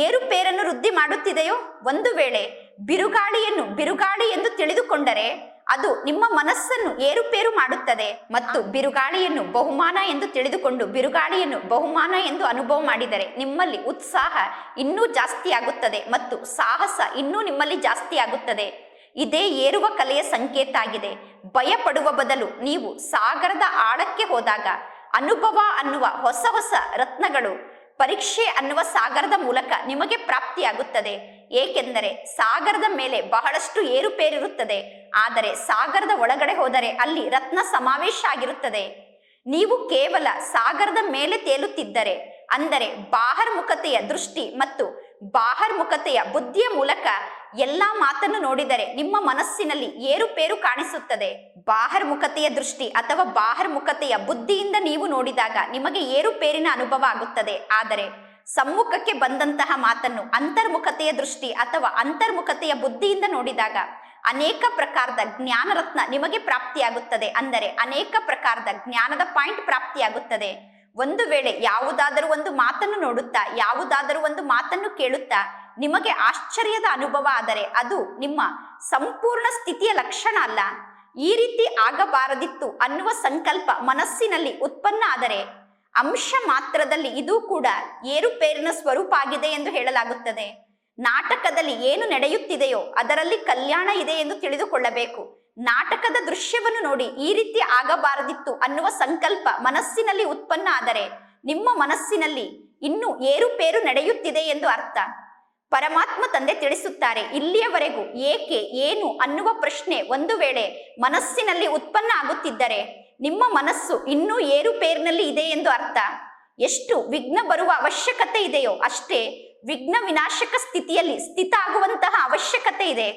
ಏರುಪೇರನ್ನು ವೃದ್ಧಿ ಮಾಡುತ್ತಿದೆಯೋ ಒಂದು ವೇಳೆ ಬಿರುಗಾಳಿಯನ್ನು ಬಿರುಗಾಳಿ ಎಂದು ತಿಳಿದುಕೊಂಡರೆ ಅದು ನಿಮ್ಮ ಮನಸ್ಸನ್ನು ಏರುಪೇರು ಮಾಡುತ್ತದೆ ಮತ್ತು ಬಿರುಗಾಳಿಯನ್ನು ಬಹುಮಾನ ಎಂದು ತಿಳಿದುಕೊಂಡು ಬಿರುಗಾಳಿಯನ್ನು ಬಹುಮಾನ ಎಂದು ಅನುಭವ ಮಾಡಿದರೆ ನಿಮ್ಮಲ್ಲಿ ಉತ್ಸಾಹ ಇನ್ನೂ ಜಾಸ್ತಿ ಆಗುತ್ತದೆ ಮತ್ತು ಸಾಹಸ ಇನ್ನೂ ನಿಮ್ಮಲ್ಲಿ ಜಾಸ್ತಿ ಆಗುತ್ತದೆ. ಇದೇ ಏರುವ ಕಲೆಯ ಸಂಕೇತ ಆಗಿದೆ. ಭಯ ಪಡುವ ಬದಲು ನೀವು ಸಾಗರದ ಆಳಕ್ಕೆ ಹೋದಾಗ ಅನುಭವ ಅನ್ನುವ ಹೊಸ ಹೊಸ ರತ್ನಗಳು ಪರೀಕ್ಷೆ ಅನ್ನುವ ಸಾಗರದ ಮೂಲಕ ನಿಮಗೆ ಪ್ರಾಪ್ತಿಯಾಗುತ್ತದೆ. ಏಕೆಂದರೆ ಸಾಗರದ ಮೇಲೆ ಬಹಳಷ್ಟು ಏರುಪೇರಿರುತ್ತದೆ. ಆದರೆ ಸಾಗರದ ಒಳಗಡೆ ಹೋದರೆ ಅಲ್ಲಿ ರತ್ನ ಸಮಾವೇಶ ಆಗಿರುತ್ತದೆ. ನೀವು ಕೇವಲ ಸಾಗರದ ಮೇಲೆ ತೇಲುತ್ತಿದ್ದರೆ, ಅಂದರೆ ಬಾಹರ್ಮುಖತೆಯ ದೃಷ್ಟಿ ಮತ್ತು ಬಾಹರ್ಮುಖತೆಯ ಬುದ್ಧಿಯ ಮೂಲಕ ಎಲ್ಲಾ ಮಾತನ್ನು ನೋಡಿದರೆ ನಿಮ್ಮ ಮನಸ್ಸಿನಲ್ಲಿ ಏರುಪೇರು ಕಾಣಿಸುತ್ತದೆ. ಬಾಹರ್ಮುಖತೆಯ ದೃಷ್ಟಿ ಅಥವಾ ಬಾಹರ್ಮುಖತೆಯ ಬುದ್ಧಿಯಿಂದ ನೀವು ನೋಡಿದಾಗ ನಿಮಗೆ ಏರುಪೇರಿನ ಅನುಭವ ಆಗುತ್ತದೆ. ಆದರೆ ಸಮ್ಮುಖಕ್ಕೆ ಬಂದಂತಹ ಮಾತನ್ನು ಅಂತರ್ಮುಖತೆಯ ದೃಷ್ಟಿ ಅಥವಾ ಅಂತರ್ಮುಖತೆಯ ಬುದ್ಧಿಯಿಂದ ನೋಡಿದಾಗ ಅನೇಕ ಪ್ರಕಾರದ ಜ್ಞಾನರತ್ನ ನಿಮಗೆ ಪ್ರಾಪ್ತಿಯಾಗುತ್ತದೆ ಅಂದರೆ ಅನೇಕ ಪ್ರಕಾರದ ಜ್ಞಾನದ ಪಾಯಿಂಟ್ ಪ್ರಾಪ್ತಿಯಾಗುತ್ತದೆ. ಒಂದು ವೇಳೆ ಯಾವುದಾದರೂ ಒಂದು ಮಾತನ್ನು ನೋಡುತ್ತಾ, ಯಾವುದಾದರೂ ಒಂದು ಮಾತನ್ನು ಕೇಳುತ್ತಾ ನಿಮಗೆ ಆಶ್ಚರ್ಯದ ಅನುಭವ ಆದರೆ ಅದು ನಿಮ್ಮ ಸಂಪೂರ್ಣ ಸ್ಥಿತಿಯ ಲಕ್ಷಣ ಅಲ್ಲ. ಈ ರೀತಿ ಆಗಬಾರದಿತ್ತು ಅನ್ನುವ ಸಂಕಲ್ಪ ಮನಸ್ಸಿನಲ್ಲಿ ಉತ್ಪನ್ನ ಆದರೆ ಅಂಶ ಮಾತ್ರದಲ್ಲಿ ಇದು ಕೂಡ ಏರುಪೇರಿನ ಸ್ವರೂಪ ಆಗಿದೆ ಎಂದು ಹೇಳಲಾಗುತ್ತದೆ. ನಾಟಕದಲ್ಲಿ ಏನು ನಡೆಯುತ್ತಿದೆಯೋ ಅದರಲ್ಲಿ ಕಲ್ಯಾಣ ಇದೆ ಎಂದು ತಿಳಿದುಕೊಳ್ಳಬೇಕು. ನಾಟಕದ ದೃಶ್ಯವನ್ನು ನೋಡಿ ಈ ರೀತಿ ಆಗಬಾರದಿತ್ತು ಅನ್ನುವ ಸಂಕಲ್ಪ ಮನಸ್ಸಿನಲ್ಲಿ ಉತ್ಪನ್ನ ಆದರೆ ನಿಮ್ಮ ಮನಸ್ಸಿನಲ್ಲಿ ಇನ್ನೂ ಏರುಪೇರು ನಡೆಯುತ್ತಿದೆ ಎಂದು ಅರ್ಥ. ಪರಮಾತ್ಮ ತಂದೆ ತಿಳಿಸುತ್ತಾರೆ, ಇಲ್ಲಿಯವರೆಗೂ ಏಕೆ, ಏನು ಅನ್ನುವ ಪ್ರಶ್ನೆ ಒಂದು ವೇಳೆ ಮನಸ್ಸಿನಲ್ಲಿ ಉತ್ಪನ್ನ ಆಗುತ್ತಿದ್ದರೆ ನಿಮ್ಮ ಮನಸ್ಸು ಇನ್ನೂ ಏರುಪೇರಿನಲ್ಲಿ ಇದೆ ಎಂದು ಅರ್ಥ. ಎಷ್ಟು ವಿಘ್ನ ಬರುವ ಅವಶ್ಯಕತೆ ಇದೆಯೋ ಅಷ್ಟೇ ವಿಘ್ನ ವಿನಾಶಕ ಸ್ಥಿತಿಯಲ್ಲಿ ಸ್ಥಿತ ಆಗುವಂತಹ ಅವಶ್ಯಕತೆ ಇದೆ.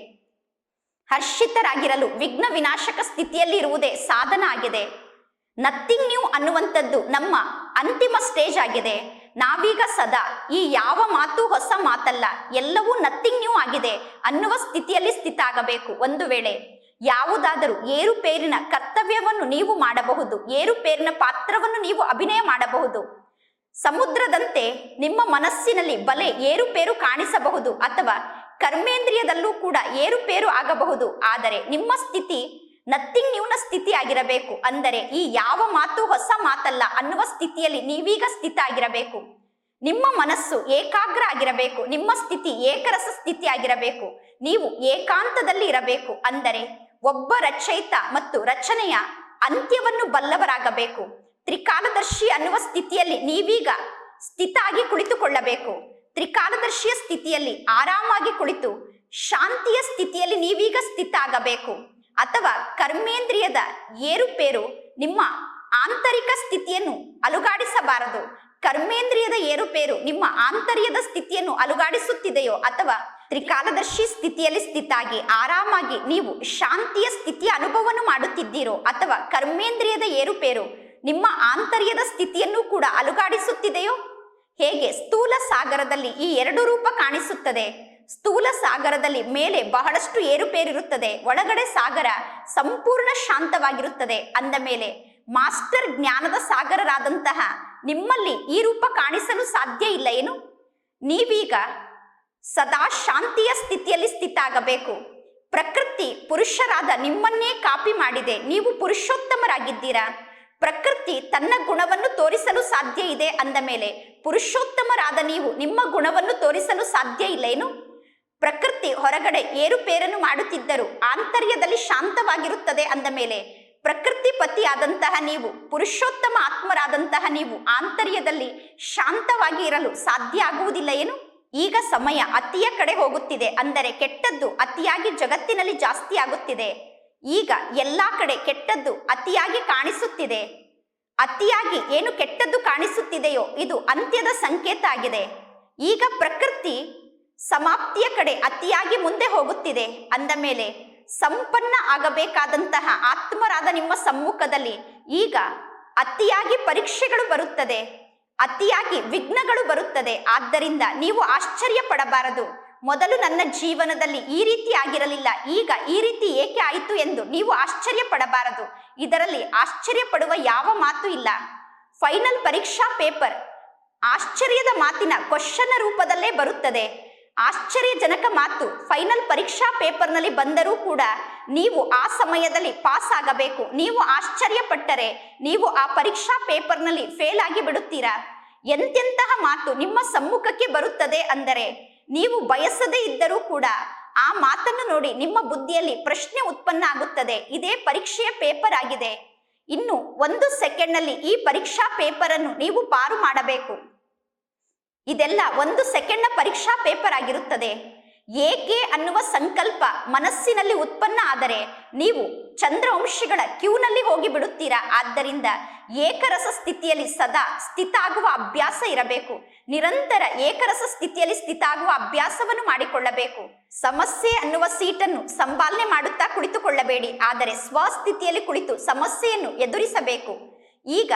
ಹರ್ಷಿತರಾಗಿರಲು ವಿಘ್ನ ವಿನಾಶಕ ಸ್ಥಿತಿಯಲ್ಲಿ ಇರುವುದೇ ಸಾಧನ ಆಗಿದೆ. ನಥಿಂಗ್ ನ್ಯೂ ಅನ್ನುವಂಥದ್ದು ನಮ್ಮ ಅಂತಿಮ ಸ್ಟೇಜ್ ಆಗಿದೆ. ನಾವೀಗ ಸದಾ ಈ ಯಾವ ಮಾತು ಹೊಸ ಮಾತಲ್ಲ ಎಲ್ಲವೂ ನಥಿಂಗ್ ನ್ಯೂ ಆಗಿದೆ ಅನ್ನುವ ಸ್ಥಿತಿಯಲ್ಲಿ ಸ್ಥಿತ ಆಗಬೇಕು ಒಂದು ವೇಳೆ. ಯಾವುದಾದರೂ ಏರುಪೇರಿನ ಕರ್ತವ್ಯವನ್ನು ನೀವು ಮಾಡಬಹುದು, ಏರುಪೇರಿನ ಪಾತ್ರವನ್ನು ನೀವು ಅಭಿನಯ ಮಾಡಬಹುದು. ಸಮುದ್ರದಂತೆ ನಿಮ್ಮ ಮನಸ್ಸಿನಲ್ಲಿ ಬಲೆ ಏರುಪೇರು ಕಾಣಿಸಬಹುದು ಅಥವಾ ಕರ್ಮೇಂದ್ರಿಯದಲ್ಲೂ ಕೂಡ ಏರುಪೇರು ಆಗಬಹುದು. ಆದರೆ ನಿಮ್ಮ ಸ್ಥಿತಿ ನಥಿಂಗ್ ನ್ಯೂನ ಸ್ಥಿತಿ ಆಗಿರಬೇಕು ಅಂದರೆ ಈ ಯಾವ ಮಾತು ಹೊಸ ಮಾತಲ್ಲ ಅನ್ನುವ ಸ್ಥಿತಿಯಲ್ಲಿ ನೀವೀಗ ಸ್ಥಿತ ಆಗಿರಬೇಕು ನಿಮ್ಮ ಮನಸ್ಸು ಏಕಾಗ್ರ ಆಗಿರಬೇಕು. ನಿಮ್ಮ ಸ್ಥಿತಿ ಏಕರಸ ಸ್ಥಿತಿ ಆಗಿರಬೇಕು ನೀವು ಏಕಾಂತದಲ್ಲಿ ಇರಬೇಕು. ಅಂದರೆ ಒಬ್ಬ ರಚಯಿತ ಮತ್ತು ರಚನೆಯ ಅಂತ್ಯವನ್ನು ಬಲ್ಲವರಾಗಬೇಕು. ತ್ರಿಕಾಲದರ್ಶಿ ಅನ್ನುವ ಸ್ಥಿತಿಯಲ್ಲಿ ನೀವೀಗ ಸ್ಥಿತ ಆಗಿ ಕುಳಿತುಕೊಳ್ಳಬೇಕು. ತ್ರಿಕಾಲದರ್ಶಿಯ ಸ್ಥಿತಿಯಲ್ಲಿ ಆರಾಮಾಗಿ ಕುಳಿತು ಶಾಂತಿಯ ಸ್ಥಿತಿಯಲ್ಲಿ ನೀವೀಗ ಸ್ಥಿತ ಆಗಬೇಕು ಅಥವಾ ಕರ್ಮೇಂದ್ರಿಯದ ಏರುಪೇರು ನಿಮ್ಮ ಆಂತರಿಕ ಸ್ಥಿತಿಯನ್ನು ಅಲುಗಾಡಿಸಬಾರದು. ಕರ್ಮೇಂದ್ರಿಯದ ಏರುಪೇರು ನಿಮ್ಮ ಆಂತರ್ಯದ ಸ್ಥಿತಿಯನ್ನು ಅಲುಗಾಡಿಸುತ್ತಿದೆಯೋ ಅಥವಾ ತ್ರಿಕಾಲದರ್ಶಿ ಸ್ಥಿತಿಯಲ್ಲಿ ಸ್ಥಿತಾಗಿ, ಆರಾಮಾಗಿ ನೀವು ಶಾಂತಿಯ ಸ್ಥಿತಿಯ ಅನುಭವವನ್ನು ಮಾಡುತ್ತಿದ್ದೀರೋ ಅಥವಾ ಕರ್ಮೇಂದ್ರಿಯದ ಏರುಪೇರು ನಿಮ್ಮ ಆಂತರ್ಯದ ಸ್ಥಿತಿಯನ್ನು ಕೂಡ ಅಲುಗಾಡಿಸುತ್ತಿದೆಯೋ? ಹೇಗೆ ಸ್ಥೂಲ ಸಾಗರದಲ್ಲಿ ಈ ಎರಡು ರೂಪ ಕಾಣಿಸುತ್ತದೆ? ಸ್ಥೂಲ ಸಾಗರದಲ್ಲಿ ಮೇಲೆ ಬಹಳಷ್ಟು ಏರುಪೇರಿರುತ್ತದೆ, ಒಳಗಡೆ ಸಾಗರ ಸಂಪೂರ್ಣ ಶಾಂತವಾಗಿರುತ್ತದೆ. ಅಂದ ಮೇಲೆ ಮಾಸ್ಟರ್ ಜ್ಞಾನದ ಸಾಗರರಾದಂತಹ ನಿಮ್ಮಲ್ಲಿ ಈ ರೂಪ ಕಾಣಿಸಲು ಸಾಧ್ಯ ಇಲ್ಲ ಏನು? ನೀವೀಗ ಸದಾ ಶಾಂತಿಯ ಸ್ಥಿತಿಯಲ್ಲಿ ಸ್ಥಿತ ಆಗಬೇಕು ಪ್ರಕೃತಿ ಪುರುಷರಾದ ನಿಮ್ಮನ್ನೇ ಕಾಪಿ ಮಾಡಿದೆ. ನೀವು ಪುರುಷೋತ್ತಮರಾಗಿದ್ದೀರಾ? ಪ್ರಕೃತಿ ತನ್ನ ಗುಣವನ್ನು ತೋರಿಸಲು ಸಾಧ್ಯ ಇದೆ ಅಂದ ಮೇಲೆ, ಪುರುಷೋತ್ತಮರಾದ ನೀವು ನಿಮ್ಮ ಗುಣವನ್ನು ತೋರಿಸಲು ಸಾಧ್ಯ ಇಲ್ಲೇನು? ಪ್ರಕೃತಿ ಹೊರಗಡೆ ಏರುಪೇರನ್ನು ಮಾಡುತ್ತಿದ್ದರೂ ಆಂತರ್ಯದಲ್ಲಿ ಶಾಂತವಾಗಿರುತ್ತದೆ ಅಂದ ಮೇಲೆ, ಪ್ರಕೃತಿ ಪತಿಯಾದಂತಹ ನೀವು, ಪುರುಷೋತ್ತಮ ಆತ್ಮರಾದಂತಹ ನೀವು ಆಂತರ್ಯದಲ್ಲಿ ಶಾಂತವಾಗಿ ಇರಲು ಸಾಧ್ಯ ಆಗುವುದಿಲ್ಲ ಏನು? ಈಗ ಸಮಯ ಅತಿಯ ಕಡೆ ಹೋಗುತ್ತಿದೆ ಅಂದರೆ ಕೆಟ್ಟದ್ದು ಅತಿಯಾಗಿ ಜಗತ್ತಿನಲ್ಲಿ ಜಾಸ್ತಿ ಆಗುತ್ತಿದೆ. ಈಗ ಎಲ್ಲ ಕಡೆ ಕೆಟ್ಟದ್ದು ಅತಿಯಾಗಿ ಕಾಣಿಸುತ್ತಿದೆ. ಅತಿಯಾಗಿ ಏನು ಕೆಟ್ಟದ್ದು ಕಾಣಿಸುತ್ತಿದೆಯೋ ಇದು ಅಂತ್ಯದ ಸಂಕೇತ ಆಗಿದೆ. ಈಗ ಪ್ರಕೃತಿ ಸಮಾಪ್ತಿಯ ಕಡೆ ಅತಿಯಾಗಿ ಮುಂದೆ ಹೋಗುತ್ತಿದೆ. ಅಂದ ಮೇಲೆ ಸಂಪನ್ನ ಆಗಬೇಕಾದಂತಹ ಆತ್ಮರಾದ ನಿಮ್ಮ ಸಮ್ಮುಖದಲ್ಲಿ ಈಗ ಅತಿಯಾಗಿ ಪರೀಕ್ಷೆಗಳು ಬರುತ್ತದೆ. ಅತಿಯಾಗಿ ವಿಘ್ನಗಳು ಬರುತ್ತದೆ. ಆದ್ದರಿಂದ ನೀವು ಆಶ್ಚರ್ಯ ಪಡಬಾರದು ಮೊದಲು ನನ್ನ ಜೀವನದಲ್ಲಿ ಈ ರೀತಿ ಆಗಿರಲಿಲ್ಲ. ಈಗ ಈ ರೀತಿ ಏಕೆ ಆಯಿತು ಎಂದು ನೀವು ಆಶ್ಚರ್ಯ ಪಡಬಾರದು ಇದರಲ್ಲಿ ಆಶ್ಚರ್ಯ ಪಡುವ ಯಾವ ಮಾತು ಇಲ್ಲ. ಫೈನಲ್ ಪರೀಕ್ಷಾ ಪೇಪರ್. ಆಶ್ಚರ್ಯದ ಮಾತಿನ ಕ್ವಶನ ರೂಪದಲ್ಲೇ ಬರುತ್ತದೆ. ಆಶ್ಚರ್ಯಜನಕ ಮಾತು. ಫೈನಲ್ ಪರೀಕ್ಷಾ ಪೇಪರ್ನಲ್ಲಿ ಬಂದರೂ ಕೂಡ ನೀವು ಆ ಸಮಯದಲ್ಲಿ ಪಾಸ್ ಆಗಬೇಕು ನೀವು ಆಶ್ಚರ್ಯಪಟ್ಟರೆ ನೀವು ಆ ಪರೀಕ್ಷಾ ಪೇಪರ್ನಲ್ಲಿ ಫೇಲ್ ಆಗಿ ಬಿಡುತ್ತೀರಾ. ಎಂತೆಂತಹ ಮಾತು ನಿಮ್ಮ ಸಮ್ಮುಖಕ್ಕೆ ಬರುತ್ತದೆ ಅಂದರೆ ನೀವು ಬಯಸದೇ ಇದ್ದರೂ ಕೂಡ ಆ ಮಾತನ್ನು ನೋಡಿ ನಿಮ್ಮ ಬುದ್ಧಿಯಲ್ಲಿ ಪ್ರಶ್ನೆ ಉತ್ಪನ್ನ ಆಗುತ್ತದೆ. ಇದೇ ಪರೀಕ್ಷೆಯ ಪೇಪರ್ ಆಗಿದೆ. ಇನ್ನು ಒಂದು ಸೆಕೆಂಡ್ನಲ್ಲಿ ಈ ಪರೀಕ್ಷಾ ಪೇಪರ್ ಅನ್ನು ನೀವು ಪಾರು ಮಾಡಬೇಕು. ಇದೆಲ್ಲ ಒಂದು ಸೆಕೆಂಡ್ನ ಪರೀಕ್ಷಾ ಪೇಪರ್ ಆಗಿರುತ್ತದೆ. ಏಕೆ ಅನ್ನುವ ಸಂಕಲ್ಪ ಮನಸ್ಸಿನಲ್ಲಿ ಉತ್ಪನ್ನ ಆದರೆ ನೀವು ಚಂದ್ರವಂಶಿಗಳ ಕ್ಯೂನಲ್ಲಿ ಹೋಗಿ ಬಿಡುತ್ತೀರಾ ಆದ್ದರಿಂದ ಏಕರಸ ಸ್ಥಿತಿಯಲ್ಲಿ ಸದಾ ಸ್ಥಿತ ಆಗುವ ಅಭ್ಯಾಸ ಇರಬೇಕು. ನಿರಂತರ ಏಕರಸ ಸ್ಥಿತಿಯಲ್ಲಿ ಸ್ಥಿತ ಆಗುವ ಅಭ್ಯಾಸವನ್ನು ಮಾಡಿಕೊಳ್ಳಬೇಕು. ಸಮಸ್ಯೆ ಅನ್ನುವ ಸೀಟನ್ನು ಸಂಪಾಲನೆ ಮಾಡುತ್ತಾ ಕುಳಿತುಕೊಳ್ಳಬೇಡಿ. ಆದರೆ ಸ್ವಸ್ಥಿತಿಯಲ್ಲಿ ಕುಳಿತು ಸಮಸ್ಯೆಯನ್ನು ಎದುರಿಸಬೇಕು. ಈಗ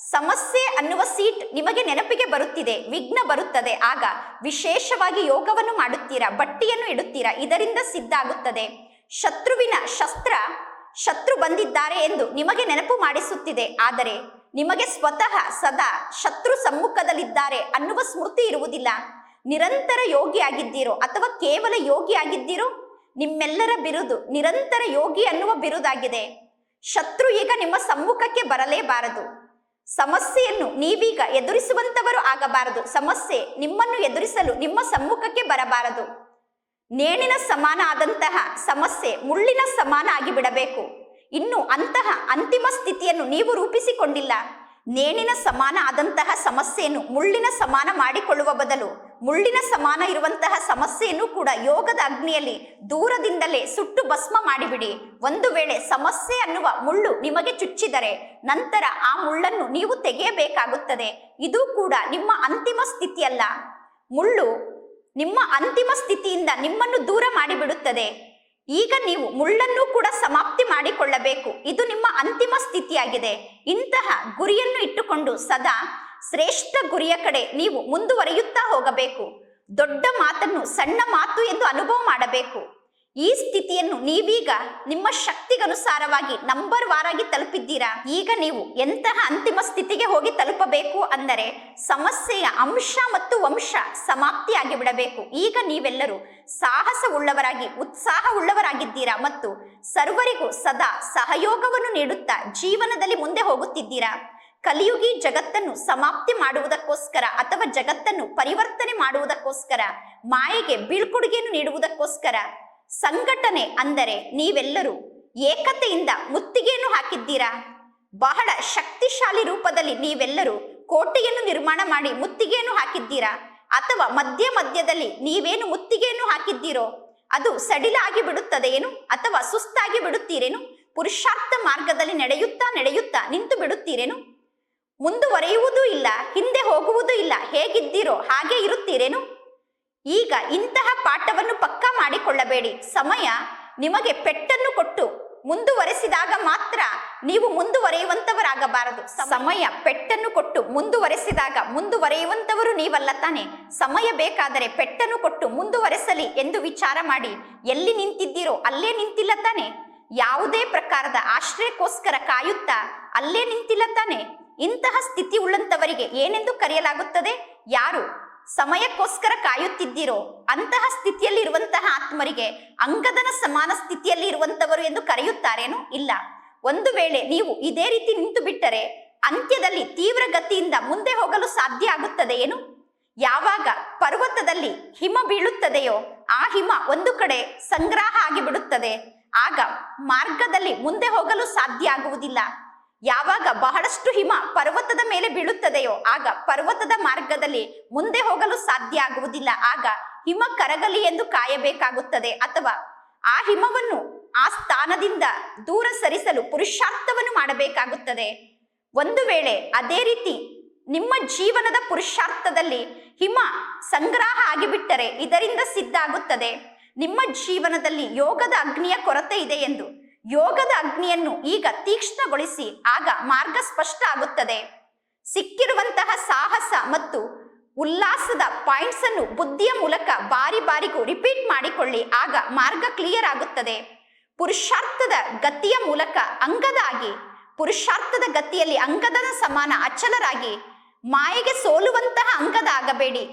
ಸಮಸ್ಯೆ ಅನ್ನುವ ಸೀಟ್ ನಿಮಗೆ ನೆನಪಿಗೆ ಬರುತ್ತಿದೆ, ವಿಘ್ನ ಬರುತ್ತದೆ. ಆಗ ವಿಶೇಷವಾಗಿ ಯೋಗವನ್ನು ಮಾಡುತ್ತೀರಾ, ಬಟ್ಟಿಯನ್ನು ಇಡುತ್ತೀರಾ, ಇದರಿಂದ ಸಿದ್ಧ ಆಗುತ್ತದೆ ಶತ್ರುವಿನ ಶಸ್ತ್ರ, ಶತ್ರು ಬಂದಿದ್ದಾರೆ ಎಂದು ನಿಮಗೆ ನೆನಪು ಮಾಡಿಸುತ್ತಿದೆ. ಆದರೆ ನಿಮಗೆ ಸ್ವತಃ ಸದಾ ಶತ್ರು ಸಮ್ಮುಖದಲ್ಲಿದ್ದಾರೆ ಅನ್ನುವ ಸ್ಮೃತಿ ಇರುವುದಿಲ್ಲ. ನಿರಂತರ ಯೋಗಿ ಆಗಿದ್ದೀರೋ ಅಥವಾ ಕೇವಲ ಯೋಗಿ ಆಗಿದ್ದೀರೋ ನಿಮ್ಮೆಲ್ಲರ ಬಿರುದು ನಿರಂತರ ಯೋಗಿ ಅನ್ನುವ ಬಿರುದಾಗಿದೆ. ಶತ್ರು ಈಗ ನಿಮ್ಮ ಸಮ್ಮುಖಕ್ಕೆ ಬರಲೇಬಾರದು. ಸಮಸ್ಯೆಯನ್ನು ನೀವೀಗ ಎದುರಿಸುವಂತವರು ಆಗಬಾರದು. ಸಮಸ್ಯೆ ನಿಮ್ಮನ್ನು ಎದುರಿಸಲು ನಿಮ್ಮ ಸಮ್ಮುಖಕ್ಕೆ ಬರಬಾರದು. ನೇಣಿನ ಸಮಾನ ಆದಂತಹ ಸಮಸ್ಯೆ ಮುಳ್ಳಿನ ಸಮಾನ ಆಗಿಬಿಡಬೇಕು. ಇನ್ನು ಅಂತಹ ಅಂತಿಮ ಸ್ಥಿತಿಯನ್ನು ನೀವು ರೂಪಿಸಿಕೊಂಡಿಲ್ಲ. ನೇಣಿನ ಸಮಾನ ಆದಂತಹ ಸಮಸ್ಯೆಯನ್ನು ಮುಳ್ಳಿನ ಸಮಾನ ಮಾಡಿಕೊಳ್ಳುವ ಬದಲು ಮುಳ್ಳಿನ ಸಮಾನ ಇರುವಂತಹ ಸಮಸ್ಯೆಯನ್ನು ಕೂಡ ಯೋಗದ ಅಗ್ನಿಯಲ್ಲಿ ದೂರದಿಂದಲೇ ಸುಟ್ಟು ಭಸ್ಮ ಮಾಡಿಬಿಡಿ. ಒಂದು ವೇಳೆ ಸಮಸ್ಯೆ ಅನ್ನುವ ಮುಳ್ಳು ನಿಮಗೆ ಚುಚ್ಚಿದರೆ ನಂತರ ಆ ಮುಳ್ಳನ್ನು ನೀವು ತೆಗೆಯಬೇಕಾಗುತ್ತದೆ. ಇದು ಕೂಡ ನಿಮ್ಮ ಅಂತಿಮ ಸ್ಥಿತಿಯಲ್ಲ. ಮುಳ್ಳು ನಿಮ್ಮ ಅಂತಿಮ ಸ್ಥಿತಿಯಿಂದ ನಿಮ್ಮನ್ನು ದೂರ ಮಾಡಿಬಿಡುತ್ತದೆ. ಈಗ ನೀವು ಮುಳ್ಳನ್ನು ಕೂಡ ಸಮಾಪ್ತಿ ಮಾಡಿಕೊಳ್ಳಬೇಕು. ಇದು ನಿಮ್ಮ ಅಂತಿಮ ಸ್ಥಿತಿಯಾಗಿದೆ. ಇಂತಹ ಗುರಿಯನ್ನು ಇಟ್ಟುಕೊಂಡು ಸದಾ ಶ್ರೇಷ್ಠ ಗುರಿಯ ಕಡೆ ನೀವು ಮುಂದುವರಿಯುತ್ತಾ ಹೋಗಬೇಕು. ದೊಡ್ಡ ಮಾತನ್ನು ಸಣ್ಣ ಮಾತು ಎಂದು ಅನುಭವ ಮಾಡಬೇಕು. ಈ ಸ್ಥಿತಿಯನ್ನು ನೀವೀಗ ನಿಮ್ಮ ಶಕ್ತಿಗನುಸಾರವಾಗಿ ನಂಬರ್ ವಾರಾಗಿ ತಲುಪಿದ್ದೀರಾ? ಈಗ ನೀವು ಎಂತಹ ಅಂತಿಮ ಸ್ಥಿತಿಗೆ ಹೋಗಿ ತಲುಪಬೇಕು ಅಂದರೆ ಸಮಸ್ಯೆಯ ಅಂಶ ಮತ್ತು ವಂಶ ಸಮಾಪ್ತಿಯಾಗಿ ಬಿಡಬೇಕು. ಈಗ ನೀವೆಲ್ಲರೂ ಸಾಹಸವುಳ್ಳವರಾಗಿ, ಉತ್ಸಾಹವುಳ್ಳವರಾಗಿದ್ದೀರಾ ಮತ್ತು ಸರ್ವರಿಗೂ ಸದಾ ಸಹಯೋಗವನ್ನು ನೀಡುತ್ತಾ ಜೀವನದಲ್ಲಿ ಮುಂದೆ ಹೋಗುತ್ತಿದ್ದೀರಾ? ಕಲಿಯುಗಿ ಜಗತ್ತನ್ನು ಸಮಾಪ್ತಿ ಮಾಡುವುದಕ್ಕೋಸ್ಕರ ಅಥವಾ ಜಗತ್ತನ್ನು ಪರಿವರ್ತನೆ ಮಾಡುವುದಕ್ಕೋಸ್ಕರ, ಮಾಯೆಗೆ ಬೀಳ್ಕೊಡುಗೆಯನ್ನು ನೀಡುವುದಕ್ಕೋಸ್ಕರ ಸಂಘಟನೆ ಅಂದರೆ ನೀವೆಲ್ಲರೂ ಏಕತೆಯಿಂದ ಮುತ್ತಿಗೆಯನ್ನು ಹಾಕಿದ್ದೀರಾ? ಬಹಳ ಶಕ್ತಿಶಾಲಿ ರೂಪದಲ್ಲಿ ನೀವೆಲ್ಲರೂ ಕೋಟೆಯನ್ನು ನಿರ್ಮಾಣ ಮಾಡಿ ಮುತ್ತಿಗೆಯನ್ನು ಹಾಕಿದ್ದೀರಾ? ಅಥವಾ ಮಧ್ಯ ಮಧ್ಯದಲ್ಲಿ ನೀವೇನು ಮುತ್ತಿಗೆಯನ್ನು ಹಾಕಿದ್ದೀರೋ, ಅದು ಸಡಿಲಾಗಿ ಬಿಡುತ್ತದೆ ಏನು ಅಥವಾ ಸುಸ್ತಾಗಿ ಬಿಡುತ್ತೀರೇನು? ಪುರುಷಾರ್ಥ ಮಾರ್ಗದಲ್ಲಿ ನಡೆಯುತ್ತಾ ನಡೆಯುತ್ತಾ ನಿಂತು ಬಿಡುತ್ತೀರೇನು? ಮುಂದುವರಿಯುವುದೂ ಇಲ್ಲ, ಹಿಂದೆ ಹೋಗುವುದೂ ಇಲ್ಲ. ಹೇಗಿದ್ದೀರೋ ಹಾಗೆ ಇರುತ್ತೀರೇನು? ಈಗ ಇಂತಹ ಪಾಠವನ್ನು ಪಕ್ಕಾ ಮಾಡಿಕೊಳ್ಳಬೇಡಿ. ಸಮಯ ನಿಮಗೆ ಪೆಟ್ಟನ್ನು ಕೊಟ್ಟು ಮುಂದುವರೆಸಿದಾಗ ಮಾತ್ರ ನೀವು ಮುಂದುವರೆಯುವಂತವರಾಗಬಾರದು. ಸಮಯ ಪೆಟ್ಟನ್ನು ಕೊಟ್ಟು ಮುಂದುವರೆಸಿದಾಗ ಮುಂದುವರೆಯುವಂತವರು ನೀವಲ್ಲ ತಾನೆ. ಸಮಯ ಬೇಕಾದರೆ ಪೆಟ್ಟನ್ನು ಕೊಟ್ಟು ಮುಂದುವರೆಸಲಿ ಎಂದು ವಿಚಾರ ಮಾಡಿ. ಎಲ್ಲಿ ನಿಂತಿದ್ದೀರೋ ಅಲ್ಲೇ ನಿಂತಿಲ್ಲ ತಾನೆ. ಯಾವುದೇ ಪ್ರಕಾರದ ಆಶ್ರಯಕ್ಕೋಸ್ಕರ ಕಾಯುತ್ತಾ ಅಲ್ಲೇ ನಿಂತಿಲ್ಲ ತಾನೆ. ಇಂತಹ ಸ್ಥಿತಿ ಉಳ್ಳಂತವರಿಗೆ ಏನೆಂದು ಕರೆಯಲಾಗುತ್ತದೆ? ಯಾರು ಸಮಯಕ್ಕೋಸ್ಕರ ಕಾಯುತ್ತಿದ್ದೀರೋ ಅಂತಹ ಸ್ಥಿತಿಯಲ್ಲಿ ಇರುವಂತಹ ಆತ್ಮರಿಗೆ ಅಂಗದನ ಸಮಾನ ಸ್ಥಿತಿಯಲ್ಲಿ ಇರುವಂತವರು ಎಂದು ಕರೆಯುತ್ತಾರೇನು? ಇಲ್ಲ. ಒಂದು ವೇಳೆ ನೀವು ಇದೇ ರೀತಿ ನಿಂತು ಬಿಟ್ಟರೆ ಅಂತ್ಯದಲ್ಲಿ ತೀವ್ರ ಗತಿಯಿಂದ ಮುಂದೆ ಹೋಗಲು ಸಾಧ್ಯ ಆಗುತ್ತದೆ ಏನು ಯಾವಾಗ ಪರ್ವತದಲ್ಲಿ ಹಿಮ ಬೀಳುತ್ತದೆಯೋ ಆ ಹಿಮ ಒಂದು ಕಡೆ ಸಂಗ್ರಹ ಆಗಿಬಿಡುತ್ತದೆ. ಆಗ ಮಾರ್ಗದಲ್ಲಿ ಮುಂದೆ ಹೋಗಲು ಸಾಧ್ಯ ಆಗುವುದಿಲ್ಲ. ಯಾವಾಗ ಬಹಳಷ್ಟು ಹಿಮ ಪರ್ವತದ ಮೇಲೆ ಬೀಳುತ್ತದೆಯೋ ಆಗ ಪರ್ವತದ ಮಾರ್ಗದಲ್ಲಿ ಮುಂದೆ ಹೋಗಲು ಸಾಧ್ಯ ಆಗುವುದಿಲ್ಲ. ಆಗ ಹಿಮ ಕರಗಲಿ ಎಂದು ಕಾಯಬೇಕಾಗುತ್ತದೆ. ಅಥವಾ ಆ ಹಿಮವನ್ನು ಆ ಸ್ಥಾನದಿಂದ ದೂರ ಸರಿಸಲು ಪುರುಷಾರ್ಥವನ್ನು ಮಾಡಬೇಕಾಗುತ್ತದೆ. ಒಂದು ವೇಳೆ ಅದೇ ರೀತಿ ನಿಮ್ಮ ಜೀವನದ ಪುರುಷಾರ್ಥದಲ್ಲಿ ಹಿಮ ಸಂಗ್ರಹ ಆಗಿಬಿಟ್ಟರೆ ಇದರಿಂದ ಸಿದ್ಧ ಆಗುತ್ತದೆ. ನಿಮ್ಮ ಜೀವನದಲ್ಲಿ ಯೋಗದ ಅಗ್ನಿಯ ಕೊರತೆ ಇದೆ ಎಂದು ಯೋಗದ ಅಗ್ನಿಯನ್ನು ಈಗ ತೀಕ್ಷ್ಣಗೊಳಿಸಿ ಆಗ ಮಾರ್ಗ ಸ್ಪಷ್ಟ ಆಗುತ್ತದೆ. ಸಿಕ್ಕಿರುವಂತಹ ಸಾಹಸ ಮತ್ತು ಉಲ್ಲಾಸದ ಪಾಯಿಂಟ್ಸ್ ಅನ್ನು ಬುದ್ಧಿಯ ಮೂಲಕ ಬಾರಿ ಬಾರಿಗೂ ರಿಪೀಟ್ ಮಾಡಿಕೊಳ್ಳಿ, ಆಗ ಮಾರ್ಗ ಕ್ಲಿಯರ್ ಆಗುತ್ತದೆ. ಪುರುಷಾರ್ಥದ ಗತಿಯ ಮೂಲಕ ಅಂಗದಾಗಿ, ಪುರುಷಾರ್ಥದ ಗತಿಯಲ್ಲಿ ಅಂಗದನ ಸಮಾನ ಅಚಲರಾಗಿ, ಮಾಯೆಗೆ ಸೋಲುವಂತಹ ಅಂಗದ ಆಗಬೇಡಿ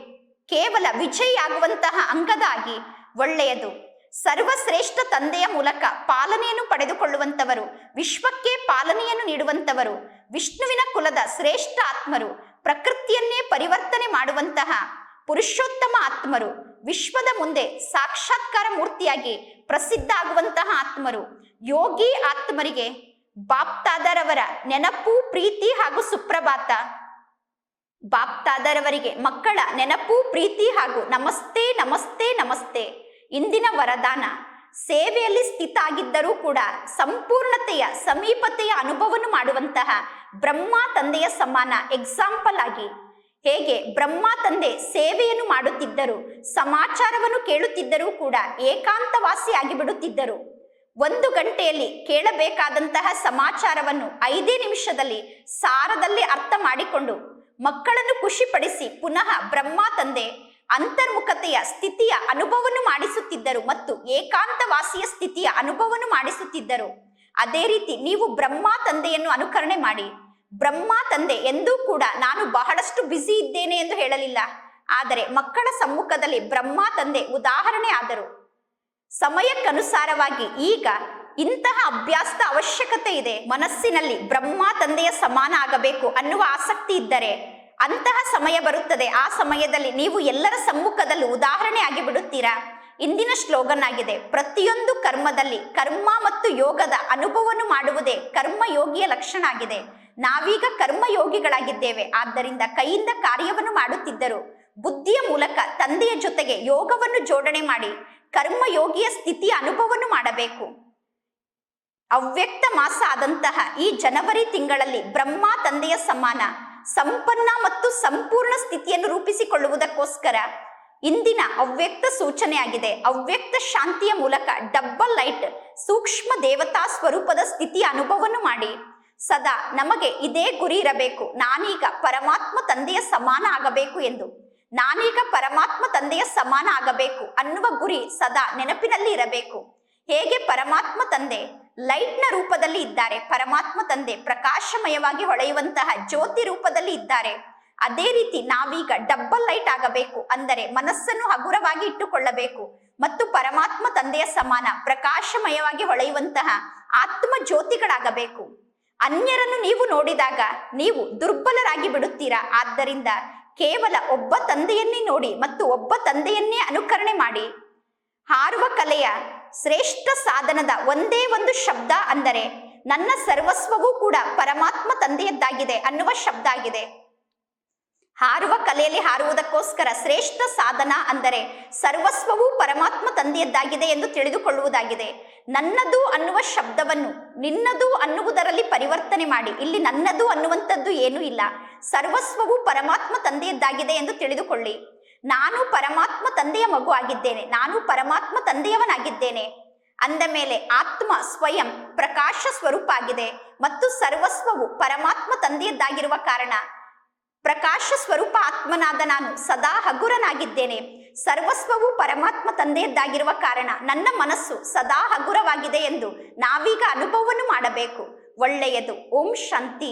ಕೇವಲ ವಿಜಯಿಯಾಗುವಂತಹ ಅಂಗದಾಗಿ, ಒಳ್ಳೆಯದು. ಸರ್ವಶ್ರೇಷ್ಠ ತಂದೆಯ ಮೂಲಕ ಪಾಲನೆಯನ್ನು ಪಡೆದುಕೊಳ್ಳುವಂತವರು ವಿಶ್ವಕ್ಕೆ ಪಾಲನೆಯನ್ನು ನೀಡುವಂತವರು ವಿಷ್ಣುವಿನ ಕುಲದ ಶ್ರೇಷ್ಠ ಆತ್ಮರು, ಪ್ರಕೃತಿಯನ್ನೇ ಪರಿವರ್ತನೆ ಮಾಡುವಂತಹ ಪುರುಷೋತ್ತಮ ಆತ್ಮರು, ವಿಶ್ವದ ಮುಂದೆ ಸಾಕ್ಷಾತ್ಕಾರ ಮೂರ್ತಿಯಾಗಿ ಪ್ರಸಿದ್ಧ ಆಗುವಂತಹ ಆತ್ಮರು, ಯೋಗಿ ಆತ್ಮರಿಗೆ ಬಾಪ್ತಾದರವರ ನೆನಪು, ಪ್ರೀತಿ ಹಾಗೂ ಸುಪ್ರಭಾತ. ಬಾಪ್ತಾದರವರಿಗೆ ಮಕ್ಕಳ ನೆನಪು, ಪ್ರೀತಿ ಹಾಗೂ ನಮಸ್ತೆ ನಮಸ್ತೆ ನಮಸ್ತೆ. ಇಂದಿನ ವರದಾನ ಸೇವೆಯಲ್ಲಿ ಸ್ಥಿತ ಆಗಿದ್ದರೂ ಕೂಡ ಸಂಪೂರ್ಣತೆಯ ಸಮೀಪತೆಯ ಅನುಭವವನ್ನು ಮಾಡುವಂತಹ ಬ್ರಹ್ಮ ತಂದೆಯ ಸಮಾನ ಎಕ್ಸಾಂಪಲ್ ಆಗಿ ಹೇಗೆ ಬ್ರಹ್ಮ ತಂದೆ ಸೇವೆಯನ್ನು ಮಾಡುತ್ತಿದ್ದರು, ಸಮಾಚಾರವನ್ನು ಕೇಳುತ್ತಿದ್ದರೂ ಕೂಡ ಏಕಾಂತವಾಸಿ ಆಗಿಬಿಡುತ್ತಿದ್ದರು. ಒಂದು ಗಂಟೆಯಲ್ಲಿ ಕೇಳಬೇಕಾದಂತಹ ಸಮಾಚಾರವನ್ನು ಐದೇ ನಿಮಿಷದಲ್ಲಿ ಸಾರದಲ್ಲಿ ಅರ್ಥ ಮಾಡಿಕೊಂಡು ಮಕ್ಕಳನ್ನು ಖುಷಿಪಡಿಸಿ ಪುನಃ ಬ್ರಹ್ಮ ತಂದೆ ಅಂತರ್ಮುಖತೆಯ ಸ್ಥಿತಿಯ ಅನುಭವವನ್ನು ಮಾಡಿಸುತ್ತಿದ್ದರು ಮತ್ತು ಏಕಾಂತವಾಸಿಯ ಸ್ಥಿತಿಯ ಅನುಭವವನ್ನು ಮಾಡಿಸುತ್ತಿದ್ದರು. ಅದೇ ರೀತಿ ನೀವು ಬ್ರಹ್ಮ ತಂದೆಯನ್ನು ಅನುಕರಣೆ ಮಾಡಿ. ಬ್ರಹ್ಮ ತಂದೆ ಎಂದೂ ಕೂಡ ನಾನು ಬಹಳಷ್ಟು ಬ್ಯುಸಿ ಇದ್ದೇನೆ ಎಂದು ಹೇಳಲಿಲ್ಲ. ಆದರೆ ಮಕ್ಕಳ ಸಮ್ಮುಖದಲ್ಲಿ ಬ್ರಹ್ಮ ತಂದೆ ಉದಾಹರಣೆ ಆದರು. ಸಮಯಕ್ಕನುಸಾರವಾಗಿ ಈಗ ಇಂತಹ ಅಭ್ಯಾಸದ ಅವಶ್ಯಕತೆ ಇದೆ. ಮನಸ್ಸಿನಲ್ಲಿ ಬ್ರಹ್ಮ ತಂದೆಯ ಸಮಾನ ಆಗಬೇಕು ಅನ್ನುವ ಆಸಕ್ತಿ ಇದ್ದರೆ ಅಂತಹ ಸಮಯ ಬರುತ್ತದೆ. ಆ ಸಮಯದಲ್ಲಿ ನೀವು ಎಲ್ಲರ ಸಮ್ಮುಖದಲ್ಲಿ ಉದಾಹರಣೆ ಆಗಿ ಬಿಡುತ್ತೀರಾ? ಇಂದಿನ ಶ್ಲೋಗನ್ ಆಗಿದೆ. ಪ್ರತಿಯೊಂದು ಕರ್ಮದಲ್ಲಿ ಕರ್ಮ ಮತ್ತು ಯೋಗದ ಅನುಭವವನ್ನು ಮಾಡುವುದೇ ಕರ್ಮಯೋಗಿಯ ಲಕ್ಷಣ ಆಗಿದೆ. ನಾವೀಗ ಕರ್ಮಯೋಗಿಗಳಾಗಿದ್ದೇವೆ ಆದ್ದರಿಂದ ಕೈಯಿಂದ ಕಾರ್ಯವನ್ನು ಮಾಡುತ್ತಿದ್ದರು. ಬುದ್ಧಿಯ ಮೂಲಕ ತಂದೆಯ ಜೊತೆಗೆ ಯೋಗವನ್ನು ಜೋಡಣೆ ಮಾಡಿ ಕರ್ಮಯೋಗಿಯ ಸ್ಥಿತಿಯ ಅನುಭವವನ್ನು ಮಾಡಬೇಕು. ಅವ್ಯಕ್ತ ಮಾಸ ಆದಂತಹ ಈ ಜನವರಿ ತಿಂಗಳಲ್ಲಿ ಬ್ರಹ್ಮ ತಂದೆಯ ಸಮಾನ. ಸಂಪನ್ನ ಮತ್ತು ಸಂಪೂರ್ಣ ಸ್ಥಿತಿಯನ್ನು ರೂಪಿಸಿಕೊಳ್ಳುವುದಕ್ಕೋಸ್ಕರ ಇಂದಿನ ಅವ್ಯಕ್ತ ಸೂಚನೆಯಾಗಿದೆ. ಅವ್ಯಕ್ತ ಶಾಂತಿಯ ಮೂಲಕ ಡಬ್ಬಲ್ ಲೈಟ್ ಸೂಕ್ಷ್ಮ ದೇವತಾ ಸ್ವರೂಪದ ಸ್ಥಿತಿಯ ಅನುಭವವನ್ನು ಮಾಡಿ. ಸದಾ ನಮಗೆ ಇದೇ ಗುರಿ ಇರಬೇಕು. ನಾನೀಗ ಪರಮಾತ್ಮ ತಂದೆಯ ಸಮಾನ ಆಗಬೇಕು ಎಂದು. ನಾನೀಗ ಪರಮಾತ್ಮ ತಂದೆಯ ಸಮಾನ ಆಗಬೇಕು ಅನ್ನುವ ಗುರಿ ಸದಾ ನೆನಪಿನಲ್ಲಿ ಇರಬೇಕು. ಹೇಗೆ ಪರಮಾತ್ಮ ತಂದೆ ಲೈಟ್ನ ರೂಪದಲ್ಲಿ ಇದ್ದಾರೆ. ಪರಮಾತ್ಮ ತಂದೆ ಪ್ರಕಾಶಮಯವಾಗಿ ಹೊಳೆಯುವಂತಹ ಜ್ಯೋತಿ ರೂಪದಲ್ಲಿ ಇದ್ದಾರೆ. ಅದೇ ರೀತಿ ನಾವೀಗ ಡಬ್ಬಲ್ ಲೈಟ್ ಆಗಬೇಕು ಅಂದರೆ ಮನಸ್ಸನ್ನು ಹಗುರವಾಗಿ ಇಟ್ಟುಕೊಳ್ಳಬೇಕು. ಮತ್ತು ಪರಮಾತ್ಮ ತಂದೆಯ ಸಮಾನ ಪ್ರಕಾಶಮಯವಾಗಿ ಹೊಳೆಯುವಂತಹ ಆತ್ಮ ಜ್ಯೋತಿಗಳಾಗಬೇಕು. ಅನ್ಯರನ್ನು ನೀವು ನೋಡಿದಾಗ ನೀವು ದುರ್ಬಲರಾಗಿ ಬಿಡುತ್ತೀರಾ? ಆದ್ದರಿಂದ ಕೇವಲ ಒಬ್ಬ ತಂದೆಯನ್ನೇ ನೋಡಿ ಮತ್ತು ಒಬ್ಬ ತಂದೆಯನ್ನೇ ಅನುಕರಣೆ ಮಾಡಿ. ಹಾರುವ ಕಲೆಯ ಶ್ರೇಷ್ಠ ಸಾಧನದ ಒಂದೇ ಒಂದು ಶಬ್ದ ಅಂದರೆ ನನ್ನ ಸರ್ವಸ್ವವೂ ಕೂಡ ಪರಮಾತ್ಮ ತಂದೆಯದ್ದಾಗಿದೆ ಅನ್ನುವ ಶಬ್ದ ಆಗಿದೆ. ಹಾರುವ ಕಲೆಯಲ್ಲಿ ಹಾರುವುದಕ್ಕೋಸ್ಕರ ಶ್ರೇಷ್ಠ ಸಾಧನ ಅಂದರೆ ಸರ್ವಸ್ವವೂ ಪರಮಾತ್ಮ ತಂದೆಯದ್ದಾಗಿದೆ ಎಂದು ತಿಳಿದುಕೊಳ್ಳುವುದಾಗಿದೆ. ನನ್ನದು ಅನ್ನುವ ಶಬ್ದವನ್ನು ನಿನ್ನದು ಅನ್ನುವುದರಲ್ಲಿ ಪರಿವರ್ತನೆ ಮಾಡಿ. ಇಲ್ಲಿ ನನ್ನದು ಅನ್ನುವಂಥದ್ದು ಏನೂ ಇಲ್ಲ. ಸರ್ವಸ್ವವು ಪರಮಾತ್ಮ ತಂದೆಯದ್ದಾಗಿದೆ ಎಂದು ತಿಳಿದುಕೊಳ್ಳಿ. ನಾನು ಪರಮಾತ್ಮ ತಂದೆಯ ಮಗು ಆಗಿದ್ದೇನೆ, ನಾನು ಪರಮಾತ್ಮ ತಂದೆಯವನಾಗಿದ್ದೇನೆ. ಅಂದ ಮೇಲೆ ಆತ್ಮ ಸ್ವಯಂ ಪ್ರಕಾಶ ಸ್ವರೂಪ ಆಗಿದೆ ಮತ್ತು ಸರ್ವಸ್ವವು ಪರಮಾತ್ಮ ತಂದೆಯದ್ದಾಗಿರುವ ಕಾರಣ. ಪ್ರಕಾಶ ಸ್ವರೂಪ ಆತ್ಮನಾದ ನಾನು ಸದಾ ಹಗುರನಾಗಿದ್ದೇನೆ, ಸರ್ವಸ್ವವು ಪರಮಾತ್ಮ ತಂದೆಯದ್ದಾಗಿರುವ ಕಾರಣ ನನ್ನ ಮನಸ್ಸು ಸದಾ ಹಗುರವಾಗಿದೆ ಎಂದು ನಾವೀಗ ಅನುಭವವನ್ನು ಮಾಡಬೇಕು. ಒಳ್ಳೆಯದು, ಓಂ ಶಾಂತಿ.